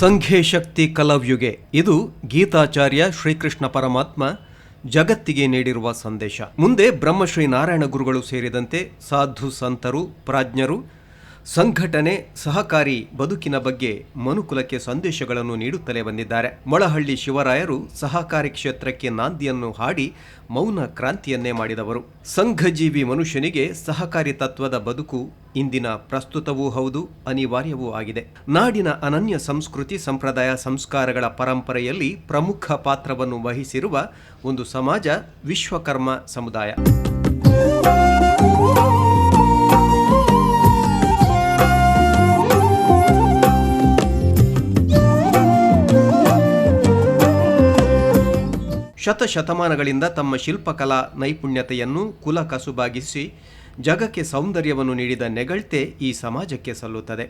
ಸಂಘೆ ಶಕ್ತಿ ಕಲವ್ಯುಗೆ ಇದು ಗೀತಾಚಾರ್ಯ ಶ್ರೀಕೃಷ್ಣ ಪರಮಾತ್ಮ ಜಗತ್ತಿಗೆ ನೀಡಿರುವ ಸಂದೇಶ. ಮುಂದೆ ಬ್ರಹ್ಮಶ್ರೀ ನಾರಾಯಣ ಗುರುಗಳು ಸೇರಿದಂತೆ ಸಾಧು ಸಂತರು, ಪ್ರಾಜ್ಞರು ಸಂಘಟನೆ ಸಹಕಾರಿ ಬದುಕಿನ ಬಗ್ಗೆ ಮನುಕುಲಕ್ಕೆ ಸಂದೇಶಗಳನ್ನು ನೀಡುತ್ತಲೇ ಬಂದಿದ್ದಾರೆ. ಮೊಳಹಳ್ಳಿ ಶಿವರಾಯರು ಸಹಕಾರಿ ಕ್ಷೇತ್ರಕ್ಕೆ ನಾಂದಿಯನ್ನು ಹಾಡಿ ಮೌನ ಕ್ರಾಂತಿಯನ್ನೇ ಮಾಡಿದವರು. ಸಂಘಜೀವಿ ಮನುಷ್ಯನಿಗೆ ಸಹಕಾರಿ ತತ್ವದ ಬದುಕು ಇಂದಿನ ಪ್ರಸ್ತುತವೂ ಹೌದು, ಅನಿವಾರ್ಯವೂ ಆಗಿದೆ. ನಾಡಿನ ಅನನ್ಯ ಸಂಸ್ಕೃತಿ ಸಂಪ್ರದಾಯ ಸಂಸ್ಕಾರಗಳ ಪರಂಪರೆಯಲ್ಲಿ ಪ್ರಮುಖ ಪಾತ್ರವನ್ನು ವಹಿಸಿರುವ ಒಂದು ಸಮಾಜ ವಿಶ್ವಕರ್ಮ ಸಮುದಾಯ. ಶತಶತಮಾನಗಳಿಂದ ತಮ್ಮ ಶಿಲ್ಪಕಲಾ ನೈಪುಣ್ಯತೆಯನ್ನು ಕುಲ ಕಸುಬಾಗಿಸಿ ಜಗಕ್ಕೆ ಸೌಂದರ್ಯವನ್ನು ನೀಡಿದ ನೆಗಳ್ತೆ ಈ ಸಮಾಜಕ್ಕೆ ಸಲ್ಲುತ್ತದೆ.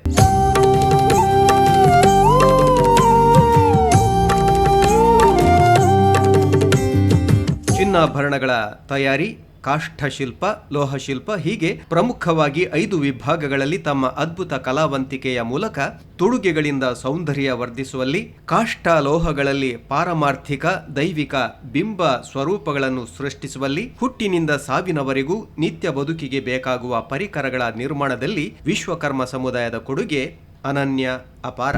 ಚಿನ್ನಾಭರಣಗಳ ತಯಾರಿ ಕಾಷ್ಠಶಿಲ್ಪ, ಲೋಹಶಿಲ್ಪ ಹೀಗೆ ಪ್ರಮುಖವಾಗಿ ಐದು ವಿಭಾಗಗಳಲ್ಲಿ ತಮ್ಮ ಅದ್ಭುತ ಕಲಾವಂತಿಕೆಯ ಮೂಲಕ ತುಡುಗೆಗಳಿಂದ ಸೌಂದರ್ಯ ವರ್ಧಿಸುವಲ್ಲಿ ಕಾಷ್ಠ ಲೋಹಗಳಲ್ಲಿ ಪಾರಮಾರ್ಥಿಕ, ದೈವಿಕ ಬಿಂಬ ಸ್ವರೂಪಗಳನ್ನು ಸೃಷ್ಟಿಸುವಲ್ಲಿ, ಹುಟ್ಟಿನಿಂದ ಸಾವಿನವರೆಗೂ ನಿತ್ಯ ಬದುಕಿಗೆ ಬೇಕಾಗುವ ಪರಿಕರಗಳ ನಿರ್ಮಾಣದಲ್ಲಿ ವಿಶ್ವಕರ್ಮ ಸಮುದಾಯದ ಕೊಡುಗೆ ಅನನ್ಯ, ಅಪಾರ.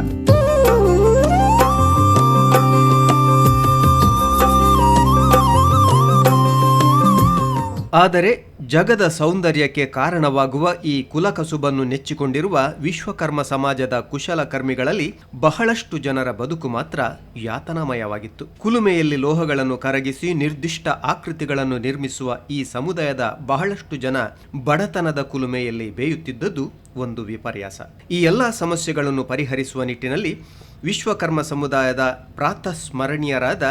ಆದರೆ ಜಗದ ಸೌಂದರ್ಯಕ್ಕೆ ಕಾರಣವಾಗುವ ಈ ಕುಲಕಸುಬನ್ನು ನೆಚ್ಚಿಕೊಂಡಿರುವ ವಿಶ್ವಕರ್ಮ ಸಮಾಜದ ಕುಶಲಕರ್ಮಿಗಳಲ್ಲಿ ಬಹಳಷ್ಟು ಜನರ ಬದುಕು ಮಾತ್ರ ಯಾತನಾಮಯವಾಗಿತ್ತು. ಕುಲುಮೆಯಲ್ಲಿ ಲೋಹಗಳನ್ನು ಕರಗಿಸಿ ನಿರ್ದಿಷ್ಟ ಆಕೃತಿಗಳನ್ನು ನಿರ್ಮಿಸುವ ಈ ಸಮುದಾಯದ ಬಹಳಷ್ಟು ಜನ ಬಡತನದ ಕುಲುಮೆಯಲ್ಲಿ ಬೇಯುತ್ತಿದ್ದದ್ದು ಒಂದು ವಿಪರ್ಯಾಸ. ಈ ಎಲ್ಲ ಸಮಸ್ಯೆಗಳನ್ನು ಪರಿಹರಿಸುವ ನಿಟ್ಟಿನಲ್ಲಿ ವಿಶ್ವಕರ್ಮ ಸಮುದಾಯದ ಪ್ರಾತಸ್ಮರಣೀಯರಾದ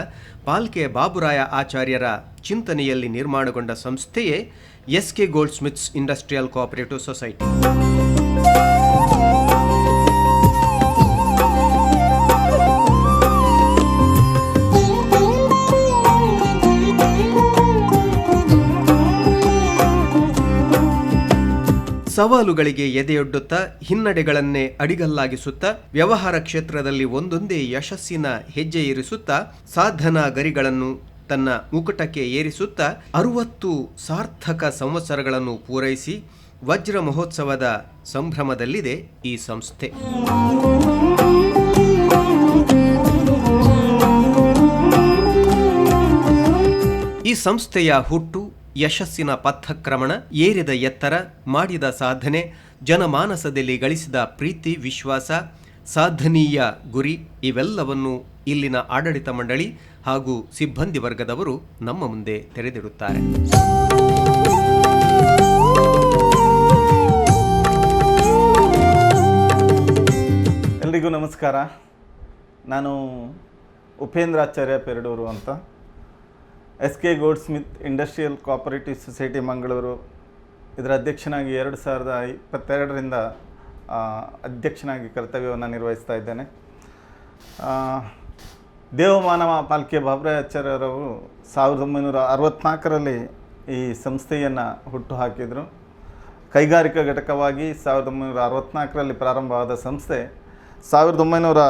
ಪಾಲ್ಕೆ ಬಾಬುರಾಯ ಆಚಾರ್ಯರ ಚಿಂತನೆಯಲ್ಲಿ ನಿರ್ಮಾಣಗೊಂಡ ಸಂಸ್ಥೆಯೇ S K goldsmiths industrial cooperative society. ಸವಾಲುಗಳಿಗೆ ಎದೆಯೊಡ್ಡುತ್ತಾ, ಹಿನ್ನಡೆಗಳನ್ನೇ ಅಡಿಗಲ್ಲಾಗಿಸುತ್ತಾ, ವ್ಯವಹಾರ ಕ್ಷೇತ್ರದಲ್ಲಿ ಒಂದೊಂದೇ ಯಶಸ್ಸಿನ ಹೆಜ್ಜೆ ಇರಿಸುತ್ತಾ, ಸಾಧನಾ ಗರಿಗಳನ್ನು ತನ್ನ ಮುಕುಟಕ್ಕೆ ಏರಿಸುತ್ತಾ, ಅರುವತ್ತು ಸಾರ್ಥಕ ಸಂವತ್ಸರಗಳನ್ನು ಪೂರೈಸಿ ವಜ್ರ ಮಹೋತ್ಸವದ ಸಂಭ್ರಮದಲ್ಲಿದೆ ಈ ಸಂಸ್ಥೆ. ಈ ಸಂಸ್ಥೆಯ ಹುಟ್ಟು ಯಶಸ್ಸಿನ ಪಥಕ್ರಮಣ, ಏರಿದ ಎತ್ತರ, ಮಾಡಿದ ಸಾಧನೆ, ಜನಮಾನಸದಲ್ಲಿ ಗಳಿಸಿದ ಪ್ರೀತಿ, ವಿಶ್ವಾಸ, ಸಾಧನೀಯ ಗುರಿ ಇವೆಲ್ಲವನ್ನು ಇಲ್ಲಿನ ಆಡಳಿತ ಮಂಡಳಿ ಹಾಗೂ ಸಿಬ್ಬಂದಿ ವರ್ಗದವರು ನಮ್ಮ ಮುಂದೆ ತೆರೆದಿಡುತ್ತಾರೆ. ಎಲ್ರಿಗೂ ನಮಸ್ಕಾರ. ನಾನು ಉಪೇಂದ್ರಾಚಾರ್ಯ ಪೆರಡೂರು ಅಂತ. S K goldsmith industrial cooperative society Mangaluru. ಇದರ ಅಧ್ಯಕ್ಷನಾಗಿ ಎರಡು ಸಾವಿರದ ಇಪ್ಪತ್ತೆರಡರಿಂದ ಅಧ್ಯಕ್ಷನಾಗಿ ಕರ್ತವ್ಯವನ್ನು ನಿರ್ವಹಿಸ್ತಾ ಇದ್ದೇನೆ. ದೇವಮಾನವ ಪಾಲ್ಕೆ ಬಾಬ್ರಾಚಾರ್ಯರವರು ಸಾವಿರದ ಒಂಬೈನೂರ ಅರವತ್ತ್ನಾಲ್ಕರಲ್ಲಿ ಈ ಸಂಸ್ಥೆಯನ್ನು ಹುಟ್ಟು ಹಾಕಿದರು ಕೈಗಾರಿಕಾ ಘಟಕವಾಗಿ ಸಾವಿರದ ಒಂಬೈನೂರ ಅರವತ್ತ್ನಾಲ್ಕರಲ್ಲಿ ಪ್ರಾರಂಭವಾದ ಸಂಸ್ಥೆ ಸಾವಿರದ ಒಂಬೈನೂರ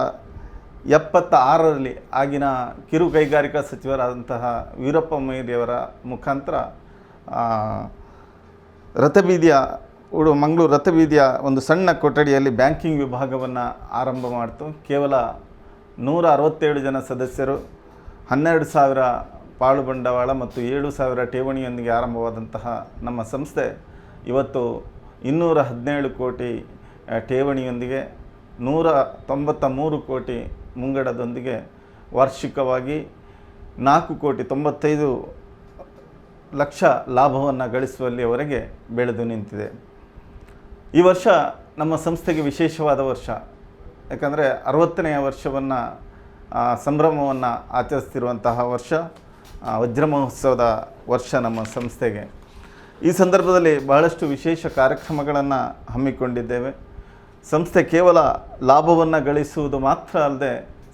ಎಪ್ಪತ್ತ ಆರರಲ್ಲಿ ಆಗಿನ ಕಿರು ಕೈಗಾರಿಕಾ ಸಚಿವರಾದಂತಹ ವೀರಪ್ಪ ಮೊಯ್ಲಿಯವರ ಮುಖಾಂತರ ರಥಬೀದಿಯ, ಉಡು ಮಂಗಳೂರು ರಥಬೀದಿಯ ಒಂದು ಸಣ್ಣ ಕೊಠಡಿಯಲ್ಲಿ ಬ್ಯಾಂಕಿಂಗ್ ವಿಭಾಗವನ್ನು ಆರಂಭ ಮಾಡಿತು. ಕೇವಲ ನೂರ ಅರವತ್ತೇಳು ಜನ ಸದಸ್ಯರು, ಹನ್ನೆರಡು ಸಾವಿರ ಪಾಳು ಬಂಡವಾಳ ಮತ್ತು ಏಳು ಸಾವಿರ ಠೇವಣಿಯೊಂದಿಗೆ ಆರಂಭವಾದಂತಹ ನಮ್ಮ ಸಂಸ್ಥೆ ಇವತ್ತು ಇನ್ನೂರ ಹದಿನೇಳು ಕೋಟಿ ಠೇವಣಿಯೊಂದಿಗೆ ನೂರ ತೊಂಬತ್ತ ಮೂರು ಕೋಟಿ ಮುಂಗಡದೊಂದಿಗೆ ವಾರ್ಷಿಕವಾಗಿ ನಾಲ್ಕು ಕೋಟಿ ತೊಂಬತ್ತೈದು ಲಕ್ಷ ಲಾಭವನ್ನು ಗಳಿಸುವಲ್ಲಿಯವರೆಗೆ ಬೆಳೆದು ನಿಂತಿದೆ. ಈ ವರ್ಷ ನಮ್ಮ ಸಂಸ್ಥೆಗೆ ವಿಶೇಷವಾದ ವರ್ಷ. ಯಾಕಂದರೆ ಅರವತ್ತನೆಯ ವರ್ಷವನ್ನು ಸಂಭ್ರಮವನ್ನು ಆಚರಿಸ್ತಿರುವಂತಹ ವರ್ಷ ವಜ್ರ ಮಹೋತ್ಸವದ ವರ್ಷ ನಮ್ಮ ಸಂಸ್ಥೆಗೆ. ಈ ಸಂದರ್ಭದಲ್ಲಿ ಬಹಳಷ್ಟು ವಿಶೇಷ ಕಾರ್ಯಕ್ರಮಗಳನ್ನು ಹಮ್ಮಿಕೊಂಡಿದ್ದೇವೆ. ಸಂಸ್ಥೆ ಕೇವಲ ಲಾಭವನ್ನು ಗಳಿಸುವುದು ಮಾತ್ರ ಅಲ್ಲದೆ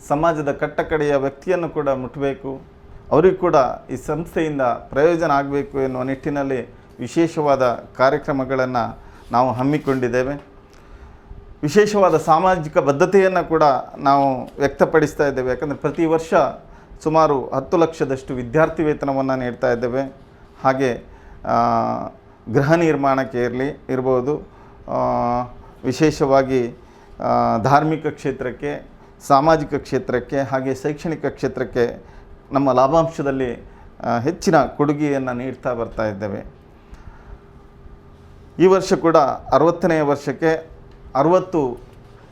ಸಮಾಜದ ಕಟ್ಟಕಡೆಯ ವ್ಯಕ್ತಿಯನ್ನು ಕೂಡ ಮುಟ್ಟಬೇಕು ಅವರಿಗೂ ಕೂಡ ಈ ಸಂಸ್ಥೆಯಿಂದ ಪ್ರಯೋಜನ ಆಗಬೇಕು ಎನ್ನುವ ನಿಟ್ಟಿನಲ್ಲಿ ವಿಶೇಷವಾದ ಕಾರ್ಯಕ್ರಮಗಳನ್ನು ನಾವು ಹಮ್ಮಿಕೊಂಡಿದ್ದೇವೆ. ವಿಶೇಷವಾದ ಸಾಮಾಜಿಕ ಬದ್ಧತೆಯನ್ನು ಕೂಡ ನಾವು ವ್ಯಕ್ತಪಡಿಸ್ತಾ ಇದ್ದೇವೆ. ಯಾಕಂದರೆ ಪ್ರತಿ ವರ್ಷ ಸುಮಾರು ಹತ್ತು ಲಕ್ಷದಷ್ಟು ವಿದ್ಯಾರ್ಥಿ ವೇತನವನ್ನು ನೀಡ್ತಾ ಇದ್ದೇವೆ. ಹಾಗೆ ಗೃಹ ನಿರ್ಮಾಣಕ್ಕೆ ಇರಲಿ, ಇರ್ಬೋದು ವಿಶೇಷವಾಗಿ ಧಾರ್ಮಿಕ ಕ್ಷೇತ್ರಕ್ಕೆ, ಸಾಮಾಜಿಕ ಕ್ಷೇತ್ರಕ್ಕೆ, ಹಾಗೆ ಶೈಕ್ಷಣಿಕ ಕ್ಷೇತ್ರಕ್ಕೆ ನಮ್ಮ ಲಾಭಾಂಶದಲ್ಲಿ ಹೆಚ್ಚಿನ ಕೊಡುಗೆಯನ್ನು ನೀಡ್ತಾ ಬರ್ತಾ ಇದ್ದೇವೆ. ಈ ವರ್ಷ ಕೂಡ ಅರವತ್ತನೆಯ ವರ್ಷಕ್ಕೆ ಅರವತ್ತು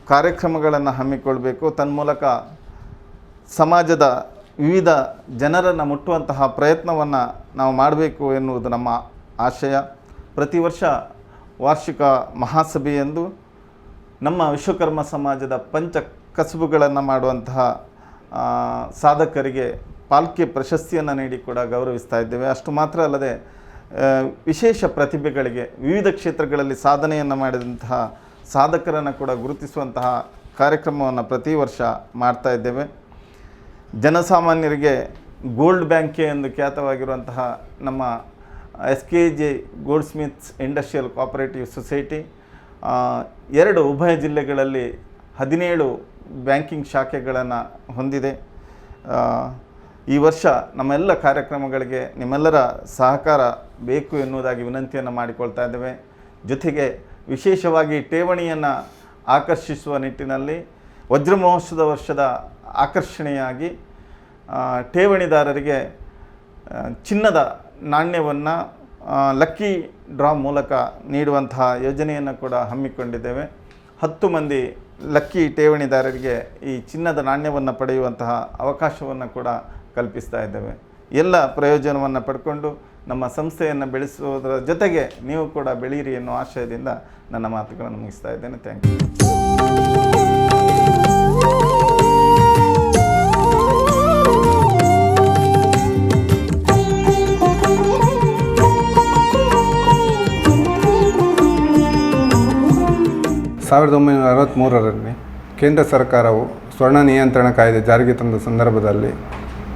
ಕಾರ್ಯಕ್ರಮಗಳನ್ನು ಹಮ್ಮಿಕೊಳ್ಬೇಕು. ತನ್ಮೂಲಕ ಸಮಾಜದ ವಿವಿಧ ಜನರನ್ನು ಮುಟ್ಟುವಂತಹ ಪ್ರಯತ್ನವನ್ನು ನಾವು ಮಾಡಬೇಕು ಎನ್ನುವುದು ನಮ್ಮ ಆಶಯ. ಪ್ರತಿ ವರ್ಷ ವಾರ್ಷಿಕ ಮಹಾಸಭೆಯೆಂದು ನಮ್ಮ ವಿಶ್ವಕರ್ಮ ಸಮಾಜದ ಪಂಚ ಕಸುಬುಗಳನ್ನು ಮಾಡುವಂತಹ ಸಾಧಕರಿಗೆ ಪಾಲ್ಕೆ ಪ್ರಶಸ್ತಿಯನ್ನು ನೀಡಿ ಕೂಡ ಗೌರವಿಸ್ತಾ ಇದ್ದೇವೆ. ಅಷ್ಟು ಮಾತ್ರ ಅಲ್ಲದೆ ವಿಶೇಷ ಪ್ರತಿಭೆಗಳಿಗೆ, ವಿವಿಧ ಕ್ಷೇತ್ರಗಳಲ್ಲಿ ಸಾಧನೆಯನ್ನು ಮಾಡಿದಂತಹ ಸಾಧಕರನ್ನು ಕೂಡ ಗುರುತಿಸುವಂತಹ ಕಾರ್ಯಕ್ರಮವನ್ನು ಪ್ರತಿ ವರ್ಷ ಮಾಡ್ತಾ ಇದ್ದೇವೆ. ಜನಸಾಮಾನ್ಯರಿಗೆ ಗೋಲ್ಡ್ ಬ್ಯಾಂಕೆ ಎಂದು ಖ್ಯಾತವಾಗಿರುವಂತಹ ನಮ್ಮ S K J goldsmiths industrial cooperative society ಎರಡು ಉಭಯ ಜಿಲ್ಲೆಗಳಲ್ಲಿ ಹದಿನೇಳು ಬ್ಯಾಂಕಿಂಗ್ ಶಾಖೆಗಳನ್ನು ಹೊಂದಿದೆ. ಈ ವರ್ಷ ನಮ್ಮೆಲ್ಲ ಕಾರ್ಯಕ್ರಮಗಳಿಗೆ ನಿಮ್ಮೆಲ್ಲರ ಸಹಕಾರ ಬೇಕು ಎನ್ನುವುದಾಗಿ ವಿನಂತಿಯನ್ನು ಮಾಡಿಕೊಳ್ತಾ ಇದ್ದೇವೆ. ಜೊತೆಗೆ ವಿಶೇಷವಾಗಿ ಠೇವಣಿಯನ್ನು ಆಕರ್ಷಿಸುವ ನಿಟ್ಟಿನಲ್ಲಿ ವಜ್ರ ಮಹೋತ್ಸವದ ವರ್ಷದ ಆಕರ್ಷಣೆಯಾಗಿ ಠೇವಣಿದಾರರಿಗೆ ಚಿನ್ನದ ನಾಣ್ಯವನ್ನು ಲಕ್ಕಿ ಡ್ರಾ ಮೂಲಕ ನೀಡುವಂತಹ ಯೋಜನೆಯನ್ನು ಕೂಡ ಹಮ್ಮಿಕೊಂಡಿದ್ದೇವೆ. ಹತ್ತು ಮಂದಿ ಲಕ್ಕಿ ಠೇವಣಿದಾರರಿಗೆ ಈ ಚಿನ್ನದ ನಾಣ್ಯವನ್ನು ಪಡೆಯುವಂತಹ ಅವಕಾಶವನ್ನು ಕೂಡ ಕಲ್ಪಿಸ್ತಾ ಇದ್ದೇವೆ. ಎಲ್ಲ ಪ್ರಯೋಜನವನ್ನು ಪಡ್ಕೊಂಡು ನಮ್ಮ ಸಂಸ್ಥೆಯನ್ನು ಬೆಳೆಸುವುದರ ಜೊತೆಗೆ ನೀವು ಕೂಡ ಬೆಳೀರಿ ಎನ್ನುವ ಆಶಯದಿಂದ ನನ್ನ ಮಾತುಗಳನ್ನು ಮುಗಿಸ್ತಾ ಇದ್ದೇನೆ. ಥ್ಯಾಂಕ್ ಯು ಸಾವಿರದ ಒಂಬೈನೂರ ಅರವತ್ತ್ಮೂರರಲ್ಲಿ ಕೇಂದ್ರ ಸರ್ಕಾರವು ಸ್ವರ್ಣ ನಿಯಂತ್ರಣ ಕಾಯ್ದೆ ಜಾರಿಗೆ ತಂದ ಸಂದರ್ಭದಲ್ಲಿ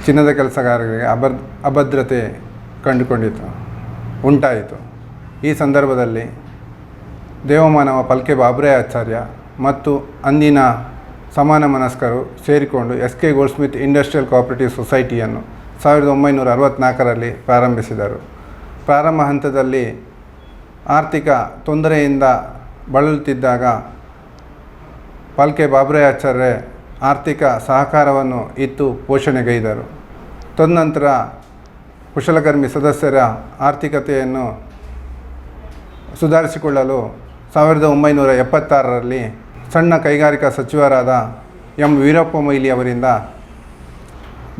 ಚಿನ್ನದ ಕೆಲಸಗಾರರಿಗೆ ಅಭದ್, ಅಭದ್ರತೆ ಕಂಡುಕೊಂಡಿತು, ಉಂಟಾಯಿತು. ಈ ಸಂದರ್ಭದಲ್ಲಿ ದೇವಮಾನವ ಪಲ್ಕೆ ಬಾಬ್ರೆ ಆಚಾರ್ಯ ಮತ್ತು ಅಂದಿನ ಸಮಾನ ಮನಸ್ಕರು ಸೇರಿಕೊಂಡು S K goldsmith industrial cooperative ಸೊಸೈಟಿಯನ್ನು ಸಾವಿರದ ಒಂಬೈನೂರ ಅರವತ್ತ್ನಾಲ್ಕರಲ್ಲಿ ಪ್ರಾರಂಭಿಸಿದರು. ಪ್ರಾರಂಭ ಹಂತದಲ್ಲಿ ಆರ್ಥಿಕ ತೊಂದರೆಯಿಂದ ಬಳಲುತ್ತಿದ್ದಾಗ ಪಾಲ್ಕೆ ಬಾಬ್ರಾಯಾಚಾರ್ಯ ಆರ್ಥಿಕ ಸಹಕಾರವನ್ನು ಇತ್ತು ಪೋಷಣೆಗೈದರು. ತದನಂತರ ಕುಶಲಕರ್ಮಿ ಸದಸ್ಯರ ಆರ್ಥಿಕತೆಯನ್ನು ಸುಧಾರಿಸಿಕೊಳ್ಳಲು ಸಾವಿರದ ಒಂಬೈನೂರ ಎಪ್ಪತ್ತಾರರಲ್ಲಿ ಸಣ್ಣ ಕೈಗಾರಿಕಾ ಸಚಿವರಾದ ಎಂ. ವೀರಪ್ಪ ಮೊಯ್ಲಿ ಅವರಿಂದ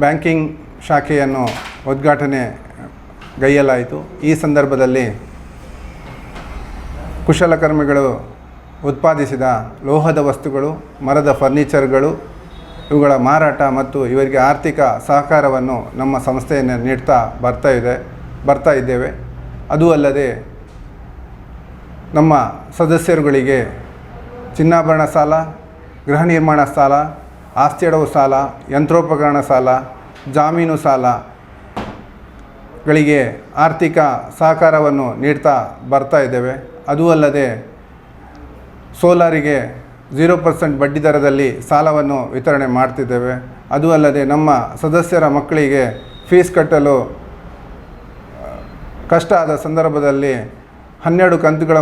ಬ್ಯಾಂಕಿಂಗ್ ಶಾಖೆಯನ್ನು ಉದ್ಘಾಟನೆ ಗೈಯಲಾಯಿತು ಈ ಸಂದರ್ಭದಲ್ಲಿ ಕುಶಲಕರ್ಮಿಗಳು ಉತ್ಪಾದಿಸಿದ ಲೋಹದ ವಸ್ತುಗಳು, ಮರದ ಫರ್ನಿಚರ್ಗಳು, ಇವುಗಳ ಮಾರಾಟ ಮತ್ತು ಇವರಿಗೆ ಆರ್ಥಿಕ ಸಹಕಾರವನ್ನು ನಮ್ಮ ಸಂಸ್ಥೆಯನ್ನು ನೀಡ್ತಾ ಬರ್ತಾ ಇದೆ, ಬರ್ತಾ ಇದ್ದೇವೆ. ಅದೂ ಅಲ್ಲದೆ ನಮ್ಮ ಸದಸ್ಯರುಗಳಿಗೆ ಚಿನ್ನಾಭರಣ ಸಾಲ, ಗೃಹ ನಿರ್ಮಾಣ ಸಾಲ, ಆಸ್ತಿ ಅಡವು ಸಾಲ, ಯಂತ್ರೋಪಕರಣ ಸಾಲ, ಜಾಮೀನು ಸಾಲಗಳಿಗೆ ಆರ್ಥಿಕ ಸಹಕಾರವನ್ನು ನೀಡ್ತಾ ಬರ್ತಾ ಇದ್ದೇವೆ. ಅದೂ ಅಲ್ಲದೆ ಸೋಲಾರಿಗೆ ಝೀರೋ ಪರ್ಸೆಂಟ್ ಬಡ್ಡಿ ದರದಲ್ಲಿ ಸಾಲವನ್ನು ವಿತರಣೆ ಮಾಡ್ತಿದ್ದೇವೆ. ಅದೂ ಅಲ್ಲದೆ ನಮ್ಮ ಸದಸ್ಯರ ಮಕ್ಕಳಿಗೆ ಫೀಸ್ ಕಟ್ಟಲು ಕಷ್ಟ ಆದ ಸಂದರ್ಭದಲ್ಲಿ ಹನ್ನೆರಡು ಕಂತುಗಳ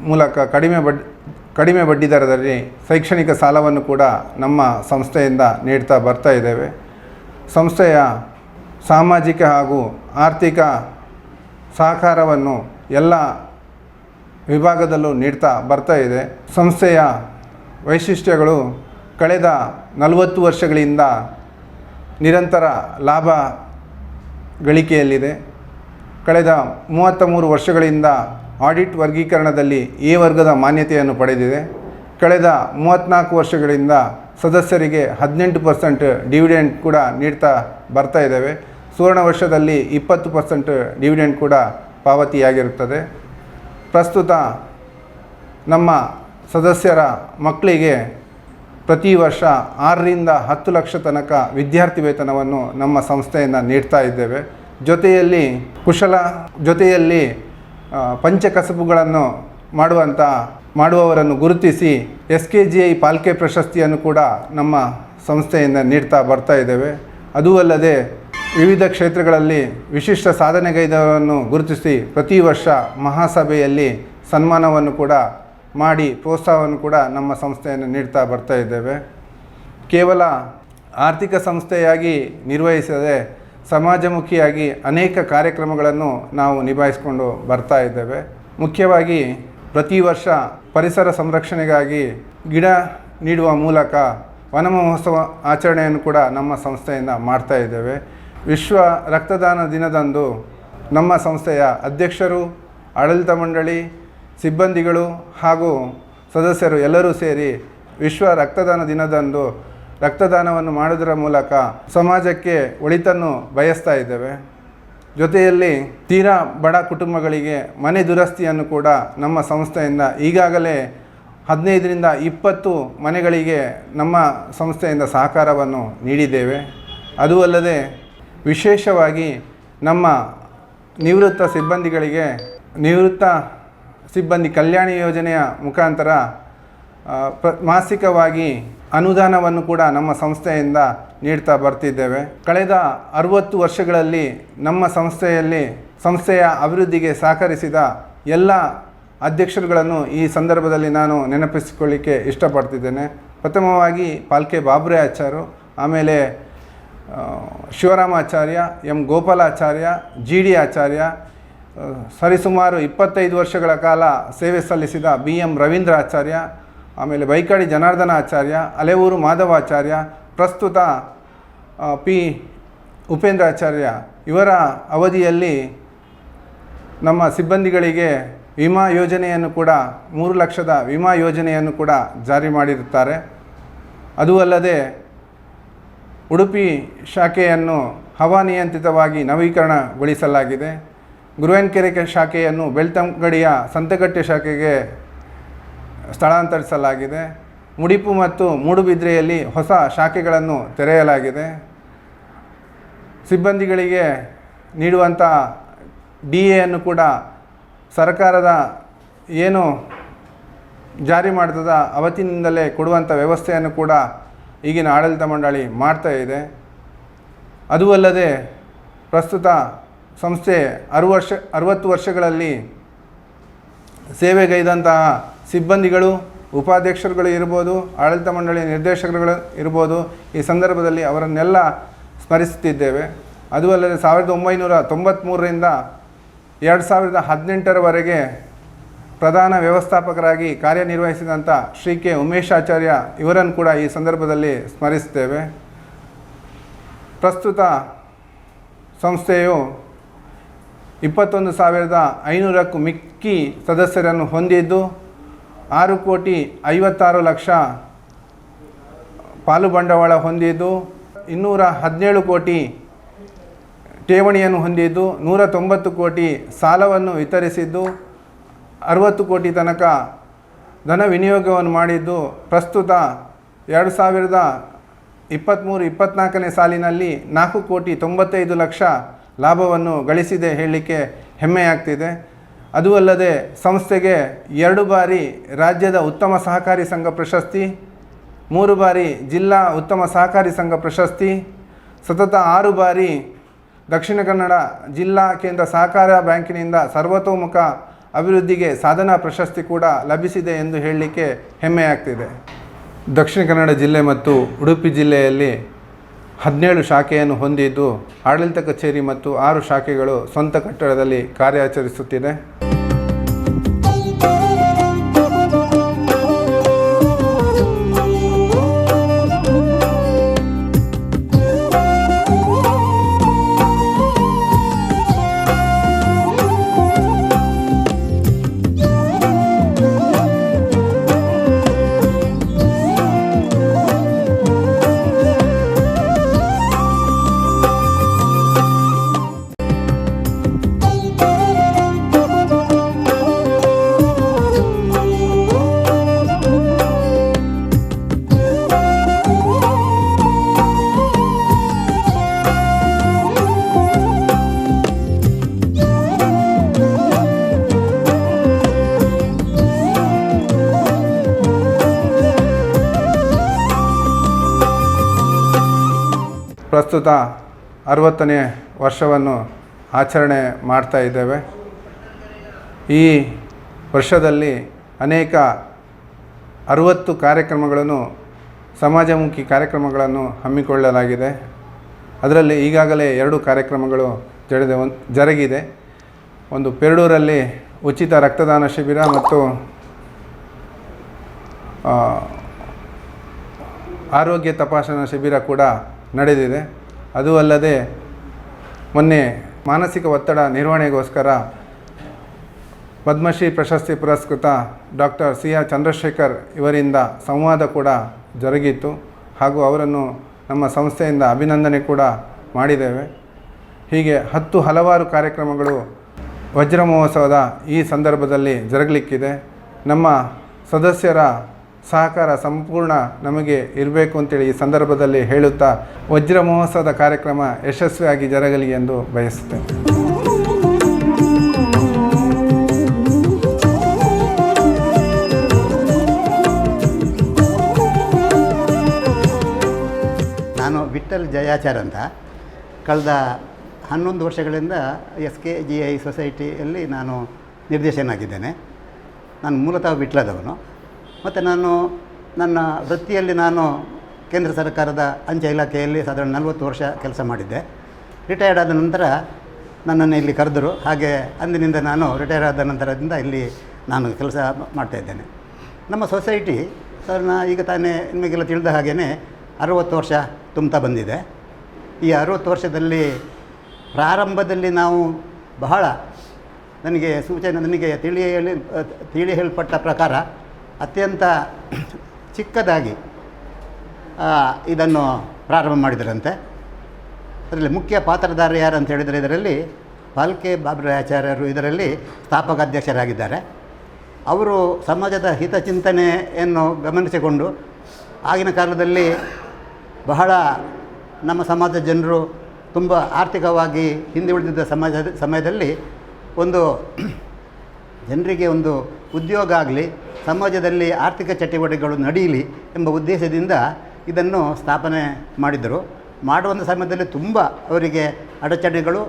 ಮೂಲಕ ಕಡಿಮೆ ಬಡ್ಡಿ ಕಡಿಮೆ ಬಡ್ಡಿ ದರದಲ್ಲಿ ಶೈಕ್ಷಣಿಕ ಸಾಲವನ್ನು ಕೂಡ ನಮ್ಮ ಸಂಸ್ಥೆಯಿಂದ ನೀಡ್ತಾ ಬರ್ತಾ ಇದ್ದೇವೆ. ಸಂಸ್ಥೆಯ ಸಾಮಾಜಿಕ ಹಾಗೂ ಆರ್ಥಿಕ ಸಹಕಾರವನ್ನು ಎಲ್ಲ ವಿಭಾಗದಲ್ಲೂ ನೀಡ್ತಾ ಬರ್ತಾ ಇದೆ. ಸಂಸ್ಥೆಯ ವೈಶಿಷ್ಟ್ಯಗಳು ಕಳೆದ ನಲವತ್ತು ವರ್ಷಗಳಿಂದ ನಿರಂತರ ಲಾಭ ಗಳಿಕೆಯಲ್ಲಿದೆ. ಕಳೆದ ಮೂವತ್ತ ಮೂರು ವರ್ಷಗಳಿಂದ ಆಡಿಟ್ ವರ್ಗೀಕರಣದಲ್ಲಿ ಎ ವರ್ಗದ ಮಾನ್ಯತೆಯನ್ನು ಪಡೆದಿದೆ. ಕಳೆದ ಮೂವತ್ತ್ನಾಲ್ಕು ವರ್ಷಗಳಿಂದ ಸದಸ್ಯರಿಗೆ ಹದಿನೆಂಟು ಪರ್ಸೆಂಟ್ ಡಿವಿಡೆಂಡ್ ಕೂಡ ನೀಡ್ತಾ ಬರ್ತಾ ಇದ್ದೇವೆ. ಸುವರ್ಣ ವರ್ಷದಲ್ಲಿ ಇಪ್ಪತ್ತು ಪರ್ಸೆಂಟ್ ಡಿವಿಡೆಂಡ್ ಕೂಡ ಪಾವತಿಯಾಗಿರುತ್ತದೆ. ಪ್ರಸ್ತುತ ನಮ್ಮ ಸದಸ್ಯರ ಮಕ್ಕಳಿಗೆ ಪ್ರತಿ ವರ್ಷ ಆರರಿಂದ ಹತ್ತು ಲಕ್ಷ ತನಕ ವಿದ್ಯಾರ್ಥಿ ವೇತನವನ್ನು ನಮ್ಮ ಸಂಸ್ಥೆಯಿಂದ ನೀಡ್ತಾ ಇದ್ದೇವೆ. ಜೊತೆಯಲ್ಲಿ ಕುಶಲ, ಜೊತೆಯಲ್ಲಿ ಪಂಚಕಸಬುಗಳನ್ನು ಮಾಡುವಂಥ ಮಾಡುವವರನ್ನು ಗುರುತಿಸಿ S K G I Palke ಪ್ರಶಸ್ತಿಯನ್ನು ಕೂಡ ನಮ್ಮ ಸಂಸ್ಥೆಯಿಂದ ನೀಡ್ತಾ ಬರ್ತಾ ಇದ್ದೇವೆ. ಅದೂ ಅಲ್ಲದೆ ವಿವಿಧ ಕ್ಷೇತ್ರಗಳಲ್ಲಿ ವಿಶಿಷ್ಟ ಸಾಧನೆಗೈದವರನ್ನು ಗುರುತಿಸಿ ಪ್ರತಿ ವರ್ಷ ಮಹಾಸಭೆಯಲ್ಲಿ ಸನ್ಮಾನವನ್ನು ಕೂಡ ಮಾಡಿ ಪ್ರೋತ್ಸಾಹವನ್ನು ಕೂಡ ನಮ್ಮ ಸಂಸ್ಥೆಯನ್ನು ನೀಡ್ತಾ ಬರ್ತಾ ಇದ್ದೇವೆ. ಕೇವಲ ಆರ್ಥಿಕ ಸಂಸ್ಥೆಯಾಗಿ ನಿರ್ವಹಿಸದೆ ಸಮಾಜಮುಖಿಯಾಗಿ ಅನೇಕ ಕಾರ್ಯಕ್ರಮಗಳನ್ನು ನಾವು ನಿಭಾಯಿಸಿಕೊಂಡು ಬರ್ತಾ ಇದ್ದೇವೆ. ಮುಖ್ಯವಾಗಿ ಪ್ರತಿ ವರ್ಷ ಪರಿಸರ ಸಂರಕ್ಷಣೆಗಾಗಿ ಗಿಡ ನೀಡುವ ಮೂಲಕ ವನ ಮಹೋತ್ಸವ ಆಚರಣೆಯನ್ನು ಕೂಡ ನಮ್ಮ ಸಂಸ್ಥೆಯಿಂದ ಮಾಡ್ತಾ ಇದ್ದೇವೆ. ವಿಶ್ವ ರಕ್ತದಾನ ದಿನದಂದು ನಮ್ಮ ಸಂಸ್ಥೆಯ ಅಧ್ಯಕ್ಷರು, ಆಡಳಿತ ಮಂಡಳಿ, ಸಿಬ್ಬಂದಿಗಳು ಹಾಗೂ ಸದಸ್ಯರು ಎಲ್ಲರೂ ಸೇರಿ ವಿಶ್ವ ರಕ್ತದಾನ ದಿನದಂದು ರಕ್ತದಾನವನ್ನು ಮಾಡುವುದರ ಮೂಲಕ ಸಮಾಜಕ್ಕೆ ಒಳಿತನ್ನು ಬಯಸ್ತಾ ಇದ್ದೇವೆ. ಜೊತೆಯಲ್ಲಿ ತೀರಾ ಬಡ ಕುಟುಂಬಗಳಿಗೆ ಮನೆ ದುರಸ್ತಿಯನ್ನು ಕೂಡ ನಮ್ಮ ಸಂಸ್ಥೆಯಿಂದ ಈಗಾಗಲೇ ಹದಿನೈದರಿಂದ ಇಪ್ಪತ್ತು ಮನೆಗಳಿಗೆ ನಮ್ಮ ಸಂಸ್ಥೆಯಿಂದ ಸಹಕಾರವನ್ನು ನೀಡಿದ್ದೇವೆ. ಅದೂ ಅಲ್ಲದೆ ವಿಶೇಷವಾಗಿ ನಮ್ಮ ನಿವೃತ್ತ ಸಿಬ್ಬಂದಿಗಳಿಗೆ, ನಿವೃತ್ತ ಸಿಬ್ಬಂದಿ ಕಲ್ಯಾಣ ಯೋಜನೆಯ ಮುಖಾಂತರ ಪ್ರ ಮಾಸಿಕವಾಗಿ ಅನುದಾನವನ್ನು ಕೂಡ ನಮ್ಮ ಸಂಸ್ಥೆಯಿಂದ ನೀಡ್ತಾ ಬರ್ತಿದ್ದೇವೆ. ಕಳೆದ ಅರುವತ್ತು ವರ್ಷಗಳಲ್ಲಿ ನಮ್ಮ ಸಂಸ್ಥೆಯಲ್ಲಿ, ಸಂಸ್ಥೆಯ ಅಭಿವೃದ್ಧಿಗೆ ಸಹಕರಿಸಿದ ಎಲ್ಲ ಅಧ್ಯಕ್ಷರುಗಳನ್ನು ಈ ಸಂದರ್ಭದಲ್ಲಿ ನಾನು ನೆನಪಿಸಿಕೊಳ್ಳಿಕ್ಕೆ ಇಷ್ಟಪಡ್ತಿದ್ದೇನೆ. ಪ್ರಥಮವಾಗಿ ಪಾಲ್ಕೆ ಬಾಬ್ರೆ ಆಚಾರು ಆಮೇಲೆ Shivaramacharya M Gopalacharya G D Acharya ಸರಿಸುಮಾರು ಇಪ್ಪತ್ತೈದು ವರ್ಷಗಳ ಕಾಲ ಸೇವೆ ಸಲ್ಲಿಸಿದ ಬಿ ಎಂ ರವೀಂದ್ರ ಆಚಾರ್ಯ, ಆಮೇಲೆ ಬೈಕಾಡಿ ಜನಾರ್ದನ ಆಚಾರ್ಯ, ಅಲೆವೂರು ಮಾಧವಾಚಾರ್ಯ ಪ್ರಸ್ತುತ ಪಿ ಉಪೇಂದ್ರ ಆಚಾರ್ಯ ಇವರ ಅವಧಿಯಲ್ಲಿ ನಮ್ಮ ಸಿಬ್ಬಂದಿಗಳಿಗೆ ವಿಮಾ ಯೋಜನೆಯನ್ನು ಕೂಡ, ಮೂರು ಲಕ್ಷದ ವಿಮಾ ಯೋಜನೆಯನ್ನು ಕೂಡ ಜಾರಿ ಮಾಡಿರುತ್ತಾರೆ. ಅದೂ ಅಲ್ಲದೆ ಉಡುಪಿ ಶಾಖೆಯನ್ನು ಹವಾನಿಯಂತ್ರಿತವಾಗಿ ನವೀಕರಣಗೊಳಿಸಲಾಗಿದೆ. ಗುರುವೇನ್ಕೆರೆ ಶಾಖೆಯನ್ನು ಬೆಳ್ತಂಗಡಿಯ ಸಂತೆಕಟ್ಟೆ ಶಾಖೆಗೆ ಸ್ಥಳಾಂತರಿಸಲಾಗಿದೆ. ಮುಡಿಪು ಮತ್ತು ಮೂಡುಬಿದ್ರೆಯಲ್ಲಿ ಹೊಸ ಶಾಖೆಗಳನ್ನು ತೆರೆಯಲಾಗಿದೆ. ಸಿಬ್ಬಂದಿಗಳಿಗೆ ನೀಡುವಂಥ ಡಿ ಎಯನ್ನು ಕೂಡ ಸರ್ಕಾರದ ಏನು ಜಾರಿ ಮಾಡ್ತದ ಅವತ್ತಿನಿಂದಲೇ ಕೊಡುವಂಥ ವ್ಯವಸ್ಥೆಯನ್ನು ಕೂಡ ಈಗಿನ ಆಡಳಿತ ಮಂಡಳಿ ಮಾಡ್ತಾ ಇದೆ. ಅದೂ ಅಲ್ಲದೆ ಪ್ರಸ್ತುತ ಸಂಸ್ಥೆ ಅರು ವರ್ಷ, ಅರುವತ್ತು ವರ್ಷಗಳಲ್ಲಿ ಸೇವೆಗೈದಂತಹ ಸಿಬ್ಬಂದಿಗಳು, ಉಪಾಧ್ಯಕ್ಷರುಗಳು ಇರ್ಬೋದು, ಆಡಳಿತ ಮಂಡಳಿ ನಿರ್ದೇಶಕರುಗಳು ಇರ್ಬೋದು ಈ ಸಂದರ್ಭದಲ್ಲಿ ಅವರನ್ನೆಲ್ಲ ಸ್ಮರಿಸುತ್ತಿದ್ದೇವೆ. ಅದೂ ಅಲ್ಲದೆ ಸಾವಿರದ ಒಂಬೈನೂರ ತೊಂಬತ್ತ್ಮೂರರಿಂದ ಎರಡು ಸಾವಿರದ ಹದಿನೆಂಟರವರೆಗೆ ಪ್ರಧಾನ ವ್ಯವಸ್ಥಾಪಕರಾಗಿ ಕಾರ್ಯನಿರ್ವಹಿಸಿದಂಥ ಶ್ರೀ ಕೆ ಉಮೇಶಾಚಾರ್ಯ ಇವರನ್ನು ಕೂಡ ಈ ಸಂದರ್ಭದಲ್ಲಿ ಸ್ಮರಿಸ್ತೇವೆ ಪ್ರಸ್ತುತ ಸಂಸ್ಥೆಯು ಇಪ್ಪತ್ತೊಂದು ಸಾವಿರದ ಐನೂರಕ್ಕೂ ಮಿಕ್ಕಿ ಸದಸ್ಯರನ್ನು ಹೊಂದಿದ್ದು, ಆರು ಕೋಟಿ ಐವತ್ತಾರು ಲಕ್ಷ ಪಾಲು ಬಂಡವಾಳ ಹೊಂದಿದ್ದು, ಇನ್ನೂರ ಹದಿನೇಳು ಕೋಟಿ ಠೇವಣಿಯನ್ನು ಹೊಂದಿದ್ದು, ನೂರ ತೊಂಬತ್ತು ಕೋಟಿ ಸಾಲವನ್ನು ವಿತರಿಸಿದ್ದು ಅರುವತ್ತು ಕೋಟಿ ತನಕ ಧನ ವಿನಿಯೋಗವನ್ನು ಮಾಡಿದ್ದು ಪ್ರಸ್ತುತ ಎರಡು ಸಾವಿರದ ಇಪ್ಪತ್ತ್ಮೂರು, ಇಪ್ಪತ್ತ್ನಾಲ್ಕನೇ ಸಾಲಿನಲ್ಲಿ ನಾಲ್ಕು ಕೋಟಿ ತೊಂಬತ್ತೈದು ಲಕ್ಷ ಲಾಭವನ್ನು ಗಳಿಸಿದೆ ಹೇಳಲಿಕ್ಕೆ ಹೆಮ್ಮೆಯಾಗ್ತಿದೆ. ಅದೂ ಅಲ್ಲದೆ ಸಂಸ್ಥೆಗೆ ಎರಡು ಬಾರಿ ರಾಜ್ಯದ ಉತ್ತಮ ಸಹಕಾರಿ ಸಂಘ ಪ್ರಶಸ್ತಿ, ಮೂರು ಬಾರಿ ಜಿಲ್ಲಾ ಉತ್ತಮ ಸಹಕಾರಿ ಸಂಘ ಪ್ರಶಸ್ತಿ, ಸತತ ಆರು ಬಾರಿ ದಕ್ಷಿಣ ಕನ್ನಡ ಜಿಲ್ಲಾ ಕೇಂದ್ರ ಸಹಕಾರ ಬ್ಯಾಂಕಿನಿಂದ ಸರ್ವತೋಮುಖ ಅಭಿವೃದ್ಧಿಗೆ ಸಾಧನಾ ಪ್ರಶಸ್ತಿ ಕೂಡ ಲಭಿಸಿದೆ ಎಂದು ಹೇಳಲಿಕ್ಕೆ ಹೆಮ್ಮೆಯಾಗ್ತಿದೆ. ದಕ್ಷಿಣ ಕನ್ನಡ ಜಿಲ್ಲೆ ಮತ್ತು ಉಡುಪಿ ಜಿಲ್ಲೆಯಲ್ಲಿ ಹದಿನೇಳು ಶಾಖೆಯನ್ನು ಹೊಂದಿದ್ದು ಆಡಳಿತ ಕಚೇರಿ ಮತ್ತು ಆರು ಶಾಖೆಗಳು ಸ್ವಂತ ಕಟ್ಟಡದಲ್ಲಿ ಕಾರ್ಯಾಚರಿಸುತ್ತಿದೆ. ಪ್ರಸ್ತುತ ಅರವತ್ತನೇ ವರ್ಷವನ್ನು ಆಚರಣೆ ಮಾಡ್ತಾ ಇದ್ದೇವೆ. ಈ ವರ್ಷದಲ್ಲಿ ಅನೇಕ ಅರುವತ್ತು ಕಾರ್ಯಕ್ರಮಗಳನ್ನು, ಸಮಾಜಮುಖಿ ಕಾರ್ಯಕ್ರಮಗಳನ್ನು ಹಮ್ಮಿಕೊಳ್ಳಲಾಗಿದೆ. ಅದರಲ್ಲಿ ಈಗಾಗಲೇ ಎರಡು ಕಾರ್ಯಕ್ರಮಗಳು ಜಡಿದ ಜರುಗಿದೆ. ಒಂದು ಪೆರಡೂರಲ್ಲಿ ಉಚಿತ ರಕ್ತದಾನ ಶಿಬಿರ ಮತ್ತು ಆರೋಗ್ಯ ತಪಾಸಣಾ ಶಿಬಿರ ಕೂಡ ನಡೆದಿದೆ. ಅದು ಅಲ್ಲದೆ ಮೊನ್ನೆ ಮಾನಸಿಕ ಒತ್ತಡ ನಿರ್ವಹಣೆಗೋಸ್ಕರ ಪದ್ಮಶ್ರೀ ಪ್ರಶಸ್ತಿ ಪುರಸ್ಕೃತ ಡಾಕ್ಟರ್ ಸಿ ಆರ್ ಚಂದ್ರಶೇಖರ್ ಇವರಿಂದ ಸಂವಾದ ಕೂಡ ಜರುಗಿತ್ತು ಹಾಗೂ ಅವರನ್ನು ನಮ್ಮ ಸಂಸ್ಥೆಯಿಂದ ಅಭಿನಂದನೆ ಕೂಡ ಮಾಡಿದ್ದೇವೆ. ಹೀಗೆ ಹತ್ತು ಹಲವಾರು ಕಾರ್ಯಕ್ರಮಗಳು ವಜ್ರ ಮಹೋತ್ಸವದ ಈ ಸಂದರ್ಭದಲ್ಲಿ ಜರುಗಲಿಕ್ಕಿದೆ. ನಮ್ಮ ಸದಸ್ಯರ ಸಹಕಾರ ಸಂಪೂರ್ಣ ನಮಗೆ ಇರಬೇಕು ಅಂತೇಳಿ ಈ ಸಂದರ್ಭದಲ್ಲಿ ಹೇಳುತ್ತಾ ವಜ್ರ ಮಹೋತ್ಸವದ ಕಾರ್ಯಕ್ರಮ ಯಶಸ್ವಿಯಾಗಿ ಜರಗಲಿ ಎಂದು ಬಯಸುತ್ತೇನೆ. ನಾನು ವಿಠಲ್ ಜಯಾಚಾರ್ ಅಂತ. ಕಳೆದ ಹನ್ನೊಂದು ವರ್ಷಗಳಿಂದ ಎಸ್ ಕೆ ಜಿ ಐ ಸೊಸೈಟಿಯಲ್ಲಿ ನಾನು ನಿರ್ದೇಶನಾಗಿದ್ದೇನೆ. ನಾನು ಮೂಲತಃ ವಿಟ್ಲದವನು ಮತ್ತು ನಾನು ನನ್ನ ವೃತ್ತಿಯಲ್ಲಿ ನಾನು ಕೇಂದ್ರ ಸರ್ಕಾರದ ಅಂಚೆ ಇಲಾಖೆಯಲ್ಲಿ ಸಾಧಾರಣ ನಲವತ್ತು ವರ್ಷ ಕೆಲಸ ಮಾಡಿದ್ದೆ. ರಿಟೈರ್ಡ್ ಆದ ನಂತರ ನನ್ನನ್ನು ಇಲ್ಲಿ ಕರೆದರು. ಹಾಗೆ ಅಂದಿನಿಂದ ನಾನು ರಿಟೈರ್ ಆದ ನಂತರದಿಂದ ಇಲ್ಲಿ ನಾನು ಕೆಲಸ ಮಾಡ್ತಾಯಿದ್ದೇನೆ ನಮ್ಮ ಸೊಸೈಟಿ ಸಾಧಾರಣ ಈಗ ತಾನೇ ನಿಮಗೆಲ್ಲ ತಿಳಿದ ಹಾಗೆಯೇ ಅರುವತ್ತು ವರ್ಷ ತುಂಬ್ತಾ ಬಂದಿದೆ. ಈ ಅರುವತ್ತು ವರ್ಷದಲ್ಲಿ ಪ್ರಾರಂಭದಲ್ಲಿ ನಾವು ಬಹಳ ನನಗೆ ಸೂಚನೆ ನನಗೆ ತಿಳಿ ಹೇಳಿ ತಿಳಿ ಹೇಳಲ್ಪಟ್ಟ ಪ್ರಕಾರ ಅತ್ಯಂತ ಚಿಕ್ಕದಾಗಿ ಇದನ್ನು ಪ್ರಾರಂಭ ಮಾಡಿದರಂತೆ. ಅದರಲ್ಲಿ ಮುಖ್ಯ ಪಾತ್ರಧಾರ ಯಾರು ಅಂತ ಹೇಳಿದರೆ ಇದರಲ್ಲಿ ಪಾಲ್ಕೆ ಬಾಬರಾಚಾರ್ಯರು ಇದರಲ್ಲಿ ಸ್ಥಾಪಕ ಅಧ್ಯಕ್ಷರಾಗಿದ್ದಾರೆ. ಅವರು ಸಮಾಜದ ಹಿತಚಿಂತನೆಯನ್ನು ಗಮನಿಸಿಕೊಂಡು ಆಗಿನ ಕಾಲದಲ್ಲಿ ಬಹಳ ನಮ್ಮ ಸಮಾಜದ ಜನರು ತುಂಬ ಆರ್ಥಿಕವಾಗಿ ಹಿಂದೆ ಉಳಿದಿದ್ದ ಸಮಾಜದ ಸಮಯದಲ್ಲಿ ಒಂದು ಜನರಿಗೆ ಒಂದು ಉದ್ಯೋಗ ಆಗಲಿ ಸಮಾಜದಲ್ಲಿ ಆರ್ಥಿಕ ಚಟುವಟಿಕೆಗಳು ನಡೆಯಲಿ ಎಂಬ ಉದ್ದೇಶದಿಂದ ಇದನ್ನು ಸ್ಥಾಪನೆ ಮಾಡಿದರು ಮಾಡುವಂಥ ಸಮಯದಲ್ಲಿ ತುಂಬ ಅವರಿಗೆ ಅಡಚಣೆಗಳು,